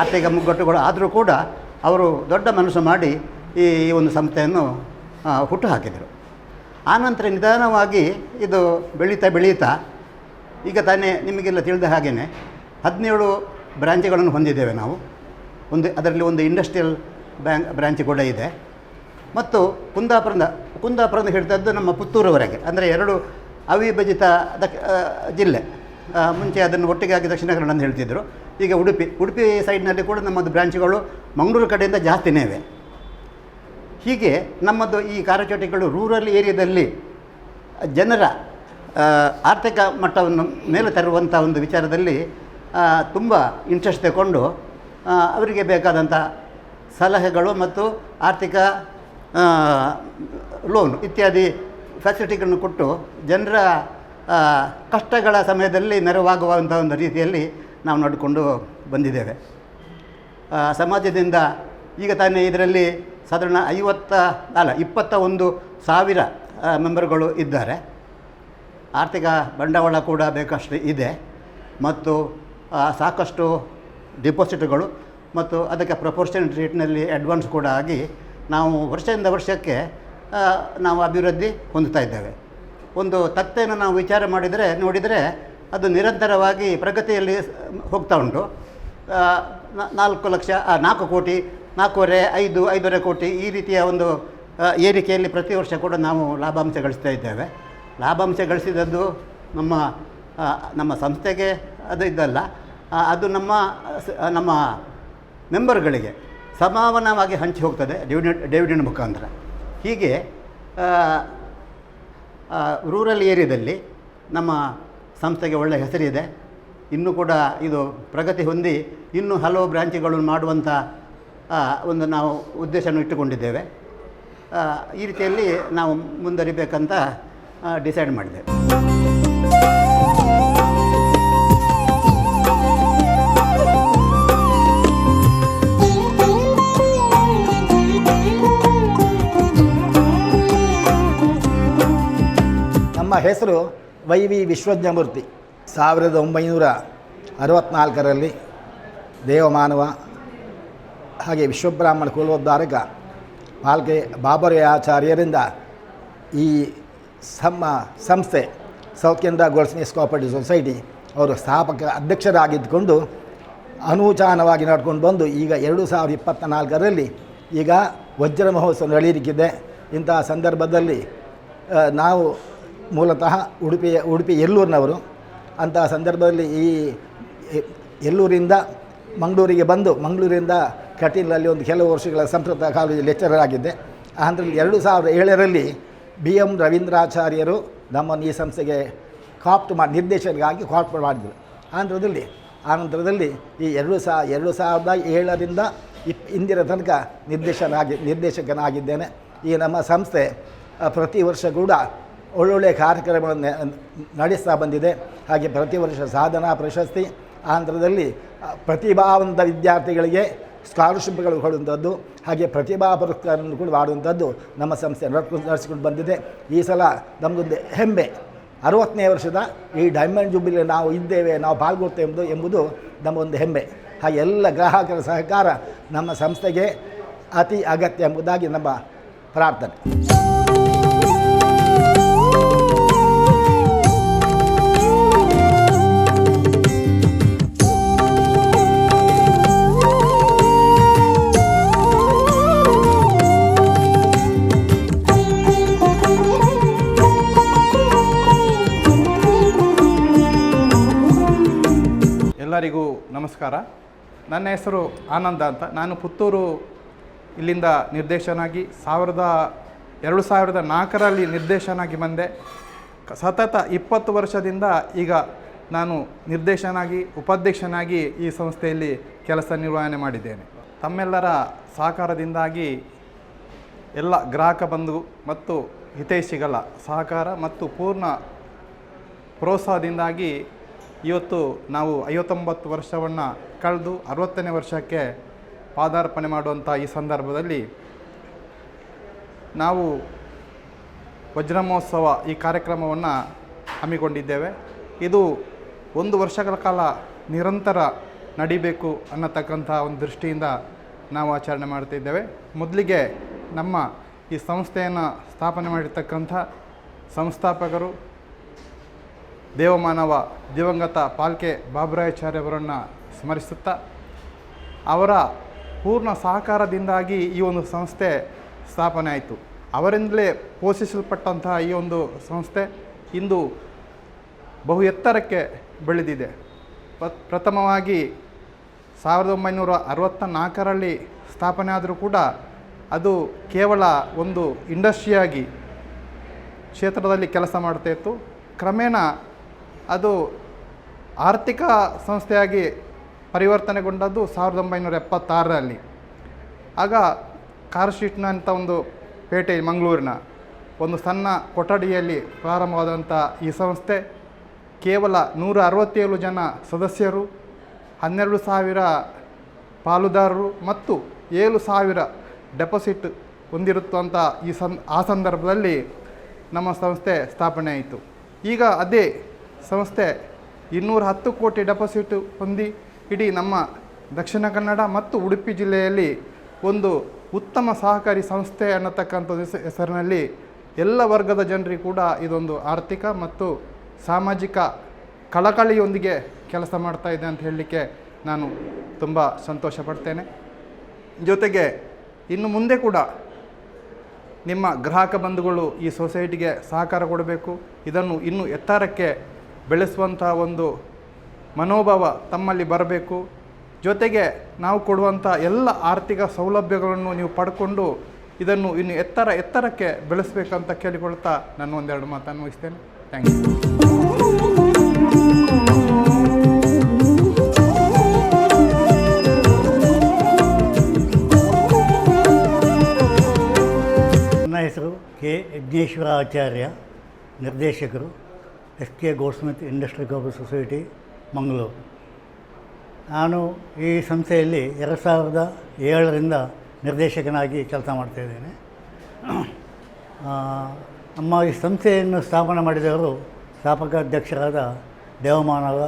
ಆರ್ಥಿಕ ಮುಗ್ಗಟ್ಟುಗಳು ಆದರೂ ಕೂಡ ಅವರು ದೊಡ್ಡ ಮನಸ್ಸು ಮಾಡಿ ಈ ಒಂದು ಸಂಸ್ಥೆಯನ್ನು ಹುಟ್ಟು ಹಾಕಿದರು ಆನಂತರ ನಿಧಾನವಾಗಿ ಇದು ಬೆಳೀತಾ ಬೆಳೀತಾ ಈಗ ತಾನೇ ನಿಮಗೆಲ್ಲ ತಿಳಿದ ಹಾಗೆಯೇ ಹದಿನೇಳು ಬ್ರಾಂಚ್ಗಳನ್ನು ಹೊಂದಿದ್ದೇವೆ ನಾವು. ಒಂದು ಅದರಲ್ಲಿ ಒಂದು ಇಂಡಸ್ಟ್ರಿಯಲ್ ಬ್ಯಾಂಕ್ ಬ್ರಾಂಚ್ ಕೂಡ ಇದೆ. ಮತ್ತು ಕುಂದಾಪುರದ ಕುಂದಾಪುರದ ಹಿಡಿದದ್ದು ನಮ್ಮ ಪುತ್ತೂರುವರೆಗೆ. ಅಂದರೆ ಎರಡು ಅವಿಭಜಿತ ದಕ್ ಜಿಲ್ಲೆ. ಮುಂಚೆ ಅದನ್ನು ಒಟ್ಟಿಗೆ ಆಗಿ ದಕ್ಷಿಣ ಕನ್ನಡ ಅಂತ ಹೇಳ್ತಿದ್ರು. ಈಗ ಉಡುಪಿ ಉಡುಪಿ ಸೈಡ್ನಲ್ಲಿ ಕೂಡ ನಮ್ಮದು ಬ್ರಾಂಚ್ಗಳು ಮಂಗಳೂರು ಕಡೆಯಿಂದ ಜಾಸ್ತಿನೇ ಇವೆ. ಹೀಗೆ ನಮ್ಮದು ಈ ಕಾರ್ಯಚಟುವಟಿಕೆಗಳು ರೂರಲ್ ಏರಿಯಾದಲ್ಲಿ ಜನರ ಆರ್ಥಿಕ ಮಟ್ಟವನ್ನು ಮೇಲೆ ತರುವಂಥ ಒಂದು ವಿಚಾರದಲ್ಲಿ ತುಂಬ ಇಂಟ್ರೆಸ್ಟ್ ತಗೊಂಡು ಅವರಿಗೆ ಬೇಕಾದಂಥ ಸಲಹೆಗಳು ಮತ್ತು ಆರ್ಥಿಕ ಲೋನ್ ಇತ್ಯಾದಿ ಫೆಸಿಲಿಟಿಗಳನ್ನು ಕೊಟ್ಟು ಜನರ ಕಷ್ಟಗಳ ಸಮಯದಲ್ಲಿ ನೆರವಾಗುವಂಥ ಒಂದು ರೀತಿಯಲ್ಲಿ ನಾವು ನೋಡಿಕೊಂಡು ಬಂದಿದ್ದೇವೆ. ಸಮಾಜದಿಂದ ಈಗ ತಾನೇ ಇದರಲ್ಲಿ ಸಾಧಾರಣ ಐವತ್ತ, ಅಲ್ಲ ಇಪ್ಪತ್ತ ಒಂದು ಸಾವಿರ ಮೆಂಬರ್ಗಳು ಇದ್ದಾರೆ. ಆರ್ಥಿಕ ಬಂಡವಾಳ ಕೂಡ ಬೇಕಷ್ಟು ಇದೆ. ಮತ್ತು ಸಾಕಷ್ಟು ಡಿಪಾಸಿಟ್ಗಳು ಮತ್ತು ಅದಕ್ಕೆ ಪ್ರಪೋರ್ಷನ್ ರೇಟ್ನಲ್ಲಿ ಅಡ್ವಾನ್ಸ್ ಕೂಡ ಆಗಿ ನಾವು ವರ್ಷದಿಂದ ವರ್ಷಕ್ಕೆ ನಾವು ಅಭಿವೃದ್ಧಿ ಹೊಂದುತ್ತಾ ಇದ್ದೇವೆ. ಒಂದು ತತ್ತೆಯನ್ನು ನಾವು ವಿಚಾರ ಮಾಡಿದರೆ, ನೋಡಿದರೆ ಅದು ನಿರಂತರವಾಗಿ ಪ್ರಗತಿಯಲ್ಲಿ ಹೋಗ್ತಾ ಉಂಟು. ನಾಲ್ಕು ಲಕ್ಷ ನಾಲ್ಕು ಕೋಟಿ, ನಾಲ್ಕೂವರೆ, ಐದು, ಐದೂವರೆ ಕೋಟಿ ಈ ರೀತಿಯ ಒಂದು ಏರಿಕೆಯಲ್ಲಿ ಪ್ರತಿ ವರ್ಷ ಕೂಡ ನಾವು ಲಾಭಾಂಶ ಗಳಿಸ್ತಾ ಇದ್ದೇವೆ. ಲಾಭಾಂಶ ಗಳಿಸಿದದ್ದು ನಮ್ಮ ನಮ್ಮ ಸಂಸ್ಥೆಗೆ ಅದು ಇದ್ದಲ್ಲ ಅದು ನಮ್ಮ ನಮ್ಮ ಮೆಂಬರ್ಗಳಿಗೆ. ಸಮಾನವಾಗಿ ಹಂಚಿ ಹೋಗ್ತದೆ ಡಿವಿಡೆಂಡ್ ಡಿವಿಡೆಂಡ್ ಮುಖಾಂತರ. ಹೀಗೆ ರೂರಲ್ ಏರಿಯಾದಲ್ಲಿ ನಮ್ಮ ಸಂಸ್ಥೆಗೆ ಒಳ್ಳೆಯ ಹೆಸರಿದೆ. ಇನ್ನೂ ಕೂಡ ಇದು ಪ್ರಗತಿ ಹೊಂದಿ ಇನ್ನೂ ಹಲವು ಬ್ರಾಂಚ್ಗಳನ್ನು ಮಾಡುವಂಥ ಒಂದು ನಾವು ಉದ್ದೇಶವನ್ನು ಇಟ್ಟುಕೊಂಡಿದ್ದೇವೆ. ಈ ರೀತಿಯಲ್ಲಿ ನಾವು ಮುಂದುವರಿಬೇಕಂತ ಡಿಸೈಡ್ ಮಾಡಿದ್ದೇವೆ. ನಮ್ಮ ಹೆಸರು ವೈ ವಿ ವಿಶ್ವಜ್ಞಮೂರ್ತಿ. ಸಾವಿರದ ಒಂಬೈನೂರ ಅರವತ್ನಾಲ್ಕರಲ್ಲಿ ದೇವಮಾನವ, ಹಾಗೆ ವಿಶ್ವಬ್ರಾಹ್ಮಣ ಕುಲೋದ್ಧಾರಕ ಪಾಲ್ಕೆ ಬಾಬರಿ ಆಚಾರ್ಯರಿಂದ ಈ ಸಮ್ಮ ಸಂಸ್ಥೆ ಸೌತ್ ಕೇಂದ್ರ ಗೋಲ್ಡ್ ಸ್ನೇಸ್ ಕೋಆಪರೇಟಿವ್ ಸೊಸೈಟಿ ಅವರು ಸ್ಥಾಪಕ ಅಧ್ಯಕ್ಷರಾಗಿದ್ದುಕೊಂಡು ಅನೂಚಾನವಾಗಿ ನಡ್ಕೊಂಡು ಬಂದು ಈಗ ಎರಡು ಸಾವಿರದ ಇಪ್ಪತ್ತ ನಾಲ್ಕರಲ್ಲಿ ಈಗ ವಜ್ರ ಮಹೋತ್ಸವ ನಡೆಯಲಿಕ್ಕಿದೆ ಇಂತಹ ಸಂದರ್ಭದಲ್ಲಿ ನಾವು ಮೂಲತಃ ಉಡುಪಿಯ, ಉಡುಪಿ ಎಲ್ಲೂರಿನವರು ಅಂತಹ ಸಂದರ್ಭದಲ್ಲಿ ಈ ಎಲ್ಲೂರಿಂದ ಮಂಗಳೂರಿಗೆ ಬಂದು ಮಂಗಳೂರಿಂದ ಕಟೀಲಲ್ಲಿ ಒಂದು ಕೆಲವು ವರ್ಷಗಳ ಸಂಸ್ಕೃತ ಕಾಲೇಜು ಲೆಕ್ಚರರ್ ಆಗಿದ್ದೆ. ಆ ಹಂತದಲ್ಲಿ ಎರಡು ಸಾವಿರದ ಏಳರಲ್ಲಿ ಬಿ ಎಂ ರವೀಂದ್ರಾಚಾರ್ಯರು ನಮ್ಮನ್ನು ಈ ಸಂಸ್ಥೆಗೆ ಕಾಪ್ಟ್ ಮಾಡಿ ನಿರ್ದೇಶನಗಾಗಿ ಕಾಪ್ಟ್ ಮಾಡಿದರು. ಆ ನಂತರದಲ್ಲಿ ಆ ನಂತರದಲ್ಲಿ ಈ ಎರಡು ಸಾ, ಎರಡು ಸಾವಿರದ ಏಳರಿಂದ ಇಪ್, ಇಂದಿನ ತನಕ ನಿರ್ದೇಶನಾಗಿ, ನಿರ್ದೇಶಕನಾಗಿದ್ದೇನೆ. ಈ ನಮ್ಮ ಸಂಸ್ಥೆ ಪ್ರತಿ ವರ್ಷ ಕೂಡ ಒಳ್ಳೊಳ್ಳೆಯ ಕಾರ್ಯಕ್ರಮಗಳನ್ನು ನಡೆಸ್ತಾ ಬಂದಿದೆ. ಹಾಗೆ ಪ್ರತಿ ವರ್ಷ ಸಾಧನಾ ಪ್ರಶಸ್ತಿ ಆಂಧ್ರದಲ್ಲಿ ಪ್ರತಿಭಾವಂತ ವಿದ್ಯಾರ್ಥಿಗಳಿಗೆ ಸ್ಕಾಲರ್ಶಿಪ್ಗಳು ಕೊಡುವಂಥದ್ದು, ಹಾಗೆ ಪ್ರತಿಭಾ ಪುರಸ್ಕಾರವನ್ನು ಕೂಡ ಮಾಡುವಂಥದ್ದು ನಮ್ಮ ಸಂಸ್ಥೆ ನಡೆಸಿಕೊಂಡು ಬಂದಿದೆ. ಈ ಸಲ ನಮಗೊಂದು ಹೆಮ್ಮೆ. ಅರವತ್ತನೇ ವರ್ಷದ ಈ ಡೈಮಂಡ್ ಜುಬ್ಬಿಲಿ ನಾವು ಇದ್ದೇವೆ, ನಾವು ಪಾಲ್ಗೊಳ್ತೇವೆ ಎಂಬುದು ನಮ್ಮ ಒಂದು ಹೆಮ್ಮೆ. ಹಾಗೆ ಎಲ್ಲ ಗ್ರಾಹಕರ ಸಹಕಾರ ನಮ್ಮ ಸಂಸ್ಥೆಗೆ ಅತಿ ಅಗತ್ಯ ಎಂಬುದಾಗಿ ನಮ್ಮ ಪ್ರಾರ್ಥನೆ. ಎಲ್ಲರಿಗೂ ನಮಸ್ಕಾರ. ನನ್ನ ಹೆಸರು ಆನಂದ ಅಂತ. ನಾನು ಪುತ್ತೂರು ಇಲ್ಲಿಂದ ನಿರ್ದೇಶನಾಗಿ ಸಾವಿರದ ಎರಡು ಸಾವಿರದ ನಾಲ್ಕರಲ್ಲಿ ನಿರ್ದೇಶನಾಗಿ ಬಂದೆ. ಸತತ ಇಪ್ಪತ್ತು ವರ್ಷದಿಂದ ಈಗ ನಾನು ನಿರ್ದೇಶನಾಗಿ, ಉಪಾಧ್ಯಕ್ಷನಾಗಿ ಈ ಸಂಸ್ಥೆಯಲ್ಲಿ ಕೆಲಸ ನಿರ್ವಹಣೆ ಮಾಡಿದ್ದೇನೆ. ತಮ್ಮೆಲ್ಲರ ಸಹಕಾರದಿಂದಾಗಿ ಎಲ್ಲ ಗ್ರಾಹಕ ಬಂಧು ಮತ್ತು ಹಿತೈಷಿಗಳ ಸಹಕಾರ ಮತ್ತು ಪೂರ್ಣ ಪ್ರೋತ್ಸಾಹದಿಂದಾಗಿ ಇವತ್ತು ನಾವು ಐವತ್ತೊಂಬತ್ತು ವರ್ಷವನ್ನು ಕಳೆದು ಅರವತ್ತನೇ ವರ್ಷಕ್ಕೆ ಪಾದಾರ್ಪಣೆ ಮಾಡುವಂಥ ಈ ಸಂದರ್ಭದಲ್ಲಿ ನಾವು ವಜ್ರಮಹೋತ್ಸವ ಈ ಕಾರ್ಯಕ್ರಮವನ್ನು ಹಮ್ಮಿಕೊಂಡಿದ್ದೇವೆ. ಇದು ಒಂದು ವರ್ಷಗಳ ಕಾಲ ನಿರಂತರ ನಡಿಬೇಕು ಅನ್ನತಕ್ಕಂಥ ಒಂದು ದೃಷ್ಟಿಯಿಂದ ನಾವು ಆಚರಣೆ ಮಾಡ್ತಿದ್ದೇವೆ ಮೊದಲಿಗೆ ನಮ್ಮ ಈ ಸಂಸ್ಥೆಯನ್ನು ಸ್ಥಾಪನೆ ಮಾಡಿರ್ತಕ್ಕಂಥ ಸಂಸ್ಥಾಪಕರು ದೇವಮಾನವ ದಿವಂಗತ ಪಾಲ್ಕೆ ಬಾಬುರಾಯಾಚಾರ್ಯವರನ್ನು ಸ್ಮರಿಸುತ್ತಾ, ಅವರ ಪೂರ್ಣ ಸಹಕಾರದಿಂದಾಗಿ ಈ ಒಂದು ಸಂಸ್ಥೆ ಸ್ಥಾಪನೆ ಆಯಿತು. ಅವರಿಂದಲೇ ಪೋಷಿಸಲ್ಪಟ್ಟಂತಹ ಈ ಒಂದು ಸಂಸ್ಥೆ ಇಂದು ಬಹು ಎತ್ತರಕ್ಕೆ ಬೆಳೆದಿದೆ. ಪ್ರ- ಪ್ರಥಮವಾಗಿ ಸಾವಿರದ ಒಂಬೈನೂರ ಅರವತ್ತ ನಾಲ್ಕರಲ್ಲಿ ಸ್ಥಾಪನೆ ಆದರೂ ಕೂಡ ಅದು ಕೇವಲ ಒಂದು ಇಂಡಸ್ಟ್ರಿಯಾಗಿ ಕ್ಷೇತ್ರದಲ್ಲಿ ಕೆಲಸ ಮಾಡ್ತಾ ಇತ್ತು. ಕ್ರಮೇಣ ಅದು ಆರ್ಥಿಕ ಸಂಸ್ಥೆಯಾಗಿ ಪರಿವರ್ತನೆಗೊಂಡದ್ದು ಸಾವಿರದ ಒಂಬೈನೂರ ಎಪ್ಪತ್ತಾರರಲ್ಲಿ. ಆಗ ಕಾರ್ ಸ್ಟ್ರೀಟ್ನ ಅಂತ ಒಂದು ಪೇಟೆ ಮಂಗಳೂರಿನ ಒಂದು ಸಣ್ಣ ಕೊಠಡಿಯಲ್ಲಿ ಪ್ರಾರಂಭವಾದಂಥ ಈ ಸಂಸ್ಥೆ ಕೇವಲ ನೂರ ಅರವತ್ತೇಳು ಜನ ಸದಸ್ಯರು, ಹನ್ನೆರಡು ಸಾವಿರ ಪಾಲುದಾರರು ಮತ್ತು ಏಳು ಸಾವಿರ ಡೆಪಾಸಿಟ್ ಹೊಂದಿರುತ್ತಂಥ ಈ ಸಂ, ಆ ಸಂದರ್ಭದಲ್ಲಿ ನಮ್ಮ ಸಂಸ್ಥೆ ಸ್ಥಾಪನೆ ಆಯಿತು ಈಗ ಅದೇ ಸಂಸ್ಥೆ ಇನ್ನೂರ ಹತ್ತು ಕೋಟಿ ಡೆಪಾಸಿಟ್ ಹೊಂದಿ ಇಡೀ ನಮ್ಮ ದಕ್ಷಿಣ ಕನ್ನಡ ಮತ್ತು ಉಡುಪಿ ಜಿಲ್ಲೆಯಲ್ಲಿ ಒಂದು ಉತ್ತಮ ಸಹಕಾರಿ ಸಂಸ್ಥೆ ಅನ್ನತಕ್ಕಂಥ ಹೆಸರಿನಲ್ಲಿ ಎಲ್ಲ ವರ್ಗದ ಜನರಿಗೂ ಕೂಡ ಇದೊಂದು ಆರ್ಥಿಕ ಮತ್ತು ಸಾಮಾಜಿಕ ಕಳಕಳಿಯೊಂದಿಗೆ ಕೆಲಸ ಮಾಡ್ತಾ ಇದೆ ಅಂತ ಹೇಳಲಿಕ್ಕೆ ನಾನು ತುಂಬ ಸಂತೋಷ ಪಡ್ತೇನೆ ಜೊತೆಗೆ ಇನ್ನು ಮುಂದೆ ಕೂಡ ನಿಮ್ಮ ಗ್ರಾಹಕ ಬಂಧುಗಳು ಈ ಸೊಸೈಟಿಗೆ ಸಹಕಾರ ಕೊಡಬೇಕು. ಇದನ್ನು ಇನ್ನೂ ಎತ್ತರಕ್ಕೆ ಬೆಳೆಸುವಂಥ ಒಂದು ಮನೋಭಾವ ತಮ್ಮಲ್ಲಿ ಬರಬೇಕು. ಜೊತೆಗೆ ನಾವು ಕೊಡುವಂಥ ಎಲ್ಲ ಆರ್ಥಿಕ ಸೌಲಭ್ಯಗಳನ್ನು ನೀವು ಪಡ್ಕೊಂಡು ಇದನ್ನು ಇನ್ನು ಎತ್ತರ ಎತ್ತರಕ್ಕೆ ಬೆಳೆಸಬೇಕಂತ ಕೇಳಿಕೊಳ್ತಾ ನಾನು ಒಂದೆರಡು ಮಾತನ್ನು ಮುಗಿಸ್ತೇನೆ. ಥ್ಯಾಂಕ್ ಯು ಹೆಸರು ಕೆ ಯಜ್ಞೇಶ್ವರ ಆಚಾರ್ಯ ನಿರ್ದೇಶಕರು. S K goldsmith industry cooper society, Mangaluru. ನಾನು ಈ ಸಂಸ್ಥೆಯಲ್ಲಿ ಎರಡು ಸಾವಿರದ ಏಳರಿಂದ ನಿರ್ದೇಶಕನಾಗಿ ಕೆಲಸ ಮಾಡ್ತಾಯಿದ್ದೇನೆ ನಮ್ಮ ಈ ಸಂಸ್ಥೆಯನ್ನು ಸ್ಥಾಪನೆ ಮಾಡಿದವರು ಸ್ಥಾಪಕ ಅಧ್ಯಕ್ಷರಾದ ದೇವಮಾನವ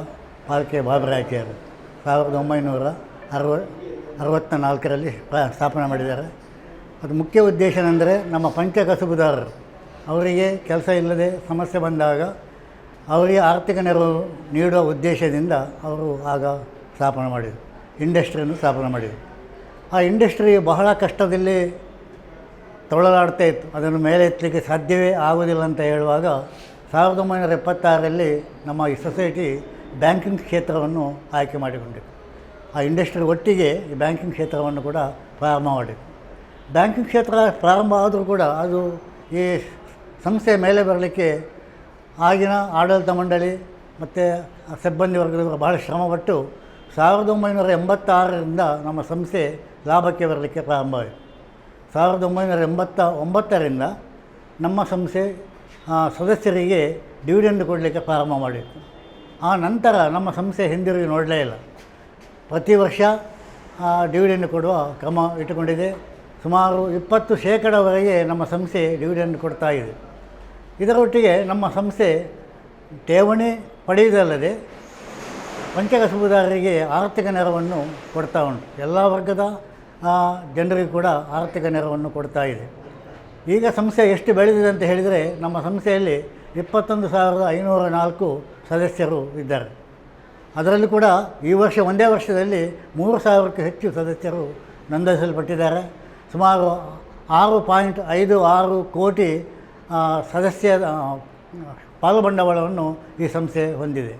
ಪಾಲ್ಕೆ ಬಾಬರಾಚಾರ್ಯ ಸಾವಿರದ ಒಂಬೈನೂರ ಅರವ ಅರವತ್ತ ನಾಲ್ಕರಲ್ಲಿ ಸ್ಥಾಪನೆ ಮಾಡಿದ್ದಾರೆ. ಅದು ಮುಖ್ಯ ಉದ್ದೇಶ ಏನೆಂದರೆ ನಮ್ಮ ಪಂಚ ಕಸುಬುದಾರರು ಅವರಿಗೆ ಕೆಲಸ ಇಲ್ಲದೆ ಸಮಸ್ಯೆ ಬಂದಾಗ ಅವರಿಗೆ ಆರ್ಥಿಕ ನೆರವು ನೀಡುವ ಉದ್ದೇಶದಿಂದ ಅವರು ಆಗ ಸ್ಥಾಪನೆ ಮಾಡಿದರು. ಇಂಡಸ್ಟ್ರಿಯನ್ನು ಸ್ಥಾಪನೆ ಮಾಡಿದರು. ಆ ಇಂಡಸ್ಟ್ರಿ ಬಹಳ ಕಷ್ಟದಲ್ಲಿ ತೊಳಲಾಡ್ತಾ ಇತ್ತು. ಅದನ್ನು ಮೇಲೆ ಎತ್ತಲಿಕ್ಕೆ ಸಾಧ್ಯವೇ ಆಗುವುದಿಲ್ಲ ಅಂತ ಹೇಳುವಾಗ ಸಾವಿರದ ಒಂಬೈನೂರ ಎಪ್ಪತ್ತಾರರಲ್ಲಿ ನಮ್ಮ ಈ ಸೊಸೈಟಿ ಬ್ಯಾಂಕಿಂಗ್ ಕ್ಷೇತ್ರವನ್ನು ಆಯ್ಕೆ ಮಾಡಿಕೊಂಡಿತ್ತು ಆ ಇಂಡಸ್ಟ್ರಿ ಒಟ್ಟಿಗೆ ಈ ಬ್ಯಾಂಕಿಂಗ್ ಕ್ಷೇತ್ರವನ್ನು ಕೂಡ ಪ್ರಾರಂಭ ಮಾಡಿತ್ತು ಬ್ಯಾಂಕಿಂಗ್ ಕ್ಷೇತ್ರ ಪ್ರಾರಂಭ ಆದರೂ ಕೂಡ ಅದು ಈ ಸಂಸ್ಥೆ ಮೇಲೆ ಬರಲಿಕ್ಕೆ ಆಗಿನ ಆಡಳಿತ ಮಂಡಳಿ ಮತ್ತು ಸಿಬ್ಬಂದಿ ವರ್ಗದವರು ಬಹಳ ಶ್ರಮಪಟ್ಟು ಸಾವಿರದ ಒಂಬೈನೂರ ಎಂಬತ್ತಾರರಿಂದ ನಮ್ಮ ಸಂಸ್ಥೆ ಲಾಭಕ್ಕೆ ಬರಲಿಕ್ಕೆ ಪ್ರಾರಂಭ ಆಯಿತು. ಸಾವಿರದ ಒಂಬೈನೂರ ಎಂಬತ್ತ ಒಂಬತ್ತರಿಂದ ನಮ್ಮ ಸಂಸ್ಥೆ ಸದಸ್ಯರಿಗೆ ಡಿವಿಡೆಂಡ್ ಕೊಡಲಿಕ್ಕೆ ಪ್ರಾರಂಭ ಮಾಡಿತ್ತು. ಆ ನಂತರ ನಮ್ಮ ಸಂಸ್ಥೆ ಹಿಂದಿರುಗಿ ನೋಡಲೇ ಇಲ್ಲ. ಪ್ರತಿ ವರ್ಷ ಡಿವಿಡೆಂಡ್ ಕೊಡುವ ಕ್ರಮ ಇಟ್ಟುಕೊಂಡಿದೆ. ಸುಮಾರು ಇಪ್ಪತ್ತು ಶೇಕಡವರೆಗೆ ನಮ್ಮ ಸಂಸ್ಥೆ ಡಿವಿಡೆಂಡ್ ಕೊಡ್ತಾ ಇದೆ. ಇದರೊಟ್ಟಿಗೆ ನಮ್ಮ ಸಂಸ್ಥೆ ಠೇವಣಿ ಪಡೆಯುವುದಲ್ಲದೆ ಪಂಚಕಸುಬುದಾರರಿಗೆ ಆರ್ಥಿಕ ನೆರವನ್ನು ಕೊಡ್ತಾ ಉಂಟು. ಎಲ್ಲ ವರ್ಗದ ಜನರಿಗೆ ಕೂಡ ಆರ್ಥಿಕ ನೆರವನ್ನು ಕೊಡ್ತಾ ಇದೆ. ಈಗ ಸಂಸ್ಥೆ ಎಷ್ಟು ಬೆಳೆದಿದೆ ಅಂತ ಹೇಳಿದರೆ ನಮ್ಮ ಸಂಸ್ಥೆಯಲ್ಲಿ ಇಪ್ಪತ್ತೊಂದು ಸಾವಿರದ ಐನೂರ ನಾಲ್ಕು ಸದಸ್ಯರು ಇದ್ದಾರೆ. ಅದರಲ್ಲಿ ಕೂಡ ಈ ವರ್ಷ ಒಂದೇ ವರ್ಷದಲ್ಲಿ ಮೂರು ಸಾವಿರಕ್ಕೂ ಹೆಚ್ಚು ಸದಸ್ಯರು ನೋಂದಾಯಿಸಲ್ಪಟ್ಟಿದ್ದಾರೆ. ಸುಮಾರು ಆರು ಪಾಯಿಂಟ್ ಐದು ಆರು ಕೋಟಿ ಸದಸ್ಯ ಪಾಲು ಬಂಡವಾಳವನ್ನು ಈ ಸಂಸ್ಥೆ ಹೊಂದಿದೆ.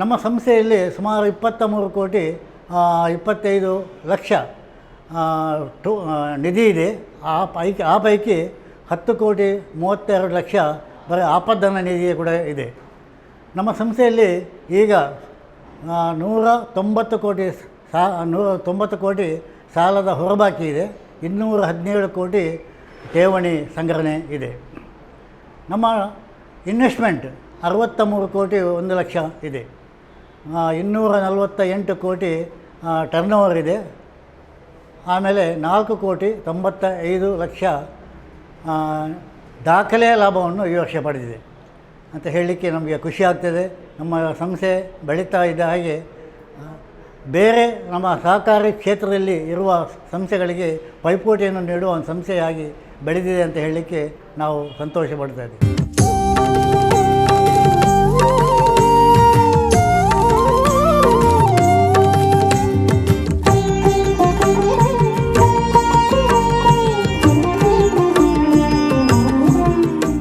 ನಮ್ಮ ಸಂಸ್ಥೆಯಲ್ಲಿ ಸುಮಾರು ಇಪ್ಪತ್ತ ಮೂರು ಕೋಟಿ ಇಪ್ಪತ್ತೈದು ಲಕ್ಷ ಟು ನಿಧಿ ಇದೆ. ಆ ಪೈಕಿ ಆ ಪೈಕಿ ಹತ್ತು ಕೋಟಿ ಮೂವತ್ತೆರಡು ಲಕ್ಷ ಬರೀ ಆಪದ್ದನ ನಿಧಿ ಕೂಡ ಇದೆ. ನಮ್ಮ ಸಂಸ್ಥೆಯಲ್ಲಿ ಈಗ ನೂರ ತೊಂಬತ್ತು ಕೋಟಿ ಸಾ, ನೂರ ತೊಂಬತ್ತು ಕೋಟಿ ಸಾಲದ ಹೊರಬಾಕಿ ಇದೆ. ಇನ್ನೂರ ಹದಿನೇಳು ಕೋಟಿ ಠೇವಣಿ ಸಂಗ್ರಹಣೆ ಇದೆ. ನಮ್ಮ ಇನ್ವೆಸ್ಟ್ಮೆಂಟ್ ಅರವತ್ತ ಮೂರು ಕೋಟಿ ಒಂದು ಲಕ್ಷ ಇದೆ. ಇನ್ನೂರ ನಲವತ್ತ ಎಂಟು ಕೋಟಿ ಟರ್ನ್ ಓವರ್ ಇದೆ. ಆಮೇಲೆ ನಾಲ್ಕು ಕೋಟಿ ತೊಂಬತ್ತ ಐದು ಲಕ್ಷ ದಾಖಲೆಯ ಲಾಭವನ್ನು ಈ ವರ್ಷ ಪಡೆದಿದೆ. ಅಂತ ಹೇಳಲಿಕ್ಕೆ ನಮಗೆ ಖುಷಿ ಆಗ್ತದೆ. ನಮ್ಮ ಸಂಸ್ಥೆ ಬೆಳೀತಾ ಇದ್ದ ಹಾಗೆ ಬೇರೆ ನಮ್ಮ ಸಹಕಾರಿ ಕ್ಷೇತ್ರದಲ್ಲಿ ಇರುವ ಸಂಸ್ಥೆಗಳಿಗೆ ಪೈಪೋಟಿಯನ್ನು ನೀಡುವ ಒಂದು ಸಂಸ್ಥೆಯಾಗಿ ಬೆಳೆದಿದೆ ಅಂತ ಹೇಳಲಿಕ್ಕೆ ನಾವು ಸಂತೋಷ ಪಡ್ತಾ ಇದ್ದೀವಿ.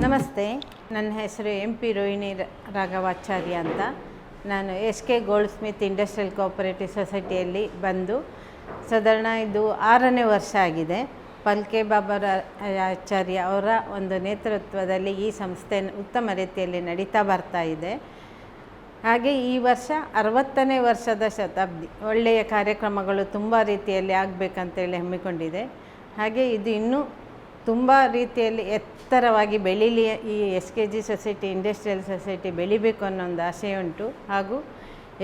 ನಮಸ್ತೆ. ನನ್ನ ಹೆಸರು ಎಂ ಪಿ ರೋಹಿಣಿ ರಾಘವಾಚಾರ್ಯ ಅಂತ. ನಾನು S K goldsmith industrial cooperative ಸೊಸೈಟಿಯಲ್ಲಿ ಬಂದು, ಸಾಧಾರಣ ಇದು ಆರನೇ ವರ್ಷ ಆಗಿದೆ. ಪಲ್ಕೆ ಬಾಬರ ಆಚಾರ್ಯ ಅವರ ಒಂದು ನೇತೃತ್ವದಲ್ಲಿ ಈ ಸಂಸ್ಥೆ ಉತ್ತಮ ರೀತಿಯಲ್ಲಿ ನಡೀತಾ ಬರ್ತಾ ಇದೆ. ಹಾಗೆ ಈ ವರ್ಷ ಅರವತ್ತನೇ ವರ್ಷದ ಶತಾಬ್ದಿ, ಒಳ್ಳೆಯ ಕಾರ್ಯಕ್ರಮಗಳು ತುಂಬ ರೀತಿಯಲ್ಲಿ ಆಗಬೇಕಂತೇಳಿ ಹಮ್ಮಿಕೊಂಡಿದೆ. ಹಾಗೆ ಇದು ಇನ್ನೂ ತುಂಬ ರೀತಿಯಲ್ಲಿ ಎತ್ತರವಾಗಿ ಬೆಳೀಲಿ, ಈ S K G society, industrial society ಬೆಳಿಬೇಕು ಅನ್ನೋ ಒಂದು ಆಸೆ ಉಂಟು ಹಾಗೂ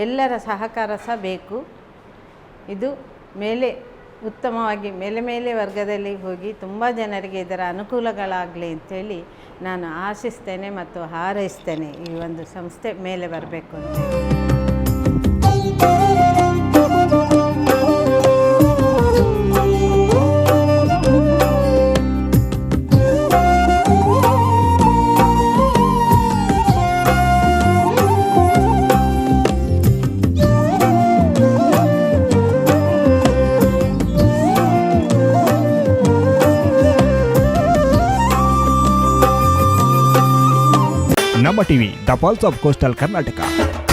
ಎಲ್ಲರ ಸಹಕಾರ ಸಹ ಬೇಕು. ಇದು ಮೇಲೆ ಉತ್ತಮವಾಗಿ ಮೇಲೆ ಮೇಲೆ ವರ್ಗದಲ್ಲಿ ಹೋಗಿ ತುಂಬ ಜನರಿಗೆ ಇದರ ಅನುಕೂಲಗಳಾಗಲಿ ಅಂತೇಳಿ ನಾನು ಆಶಿಸ್ತೇನೆ ಮತ್ತು ಹಾರೈಸ್ತೇನೆ ಈ ಒಂದು ಸಂಸ್ಥೆ ಮೇಲೆ ಬರಬೇಕು ಅಂತ ನಮ್ಮ TV the pulse of coastal Karnataka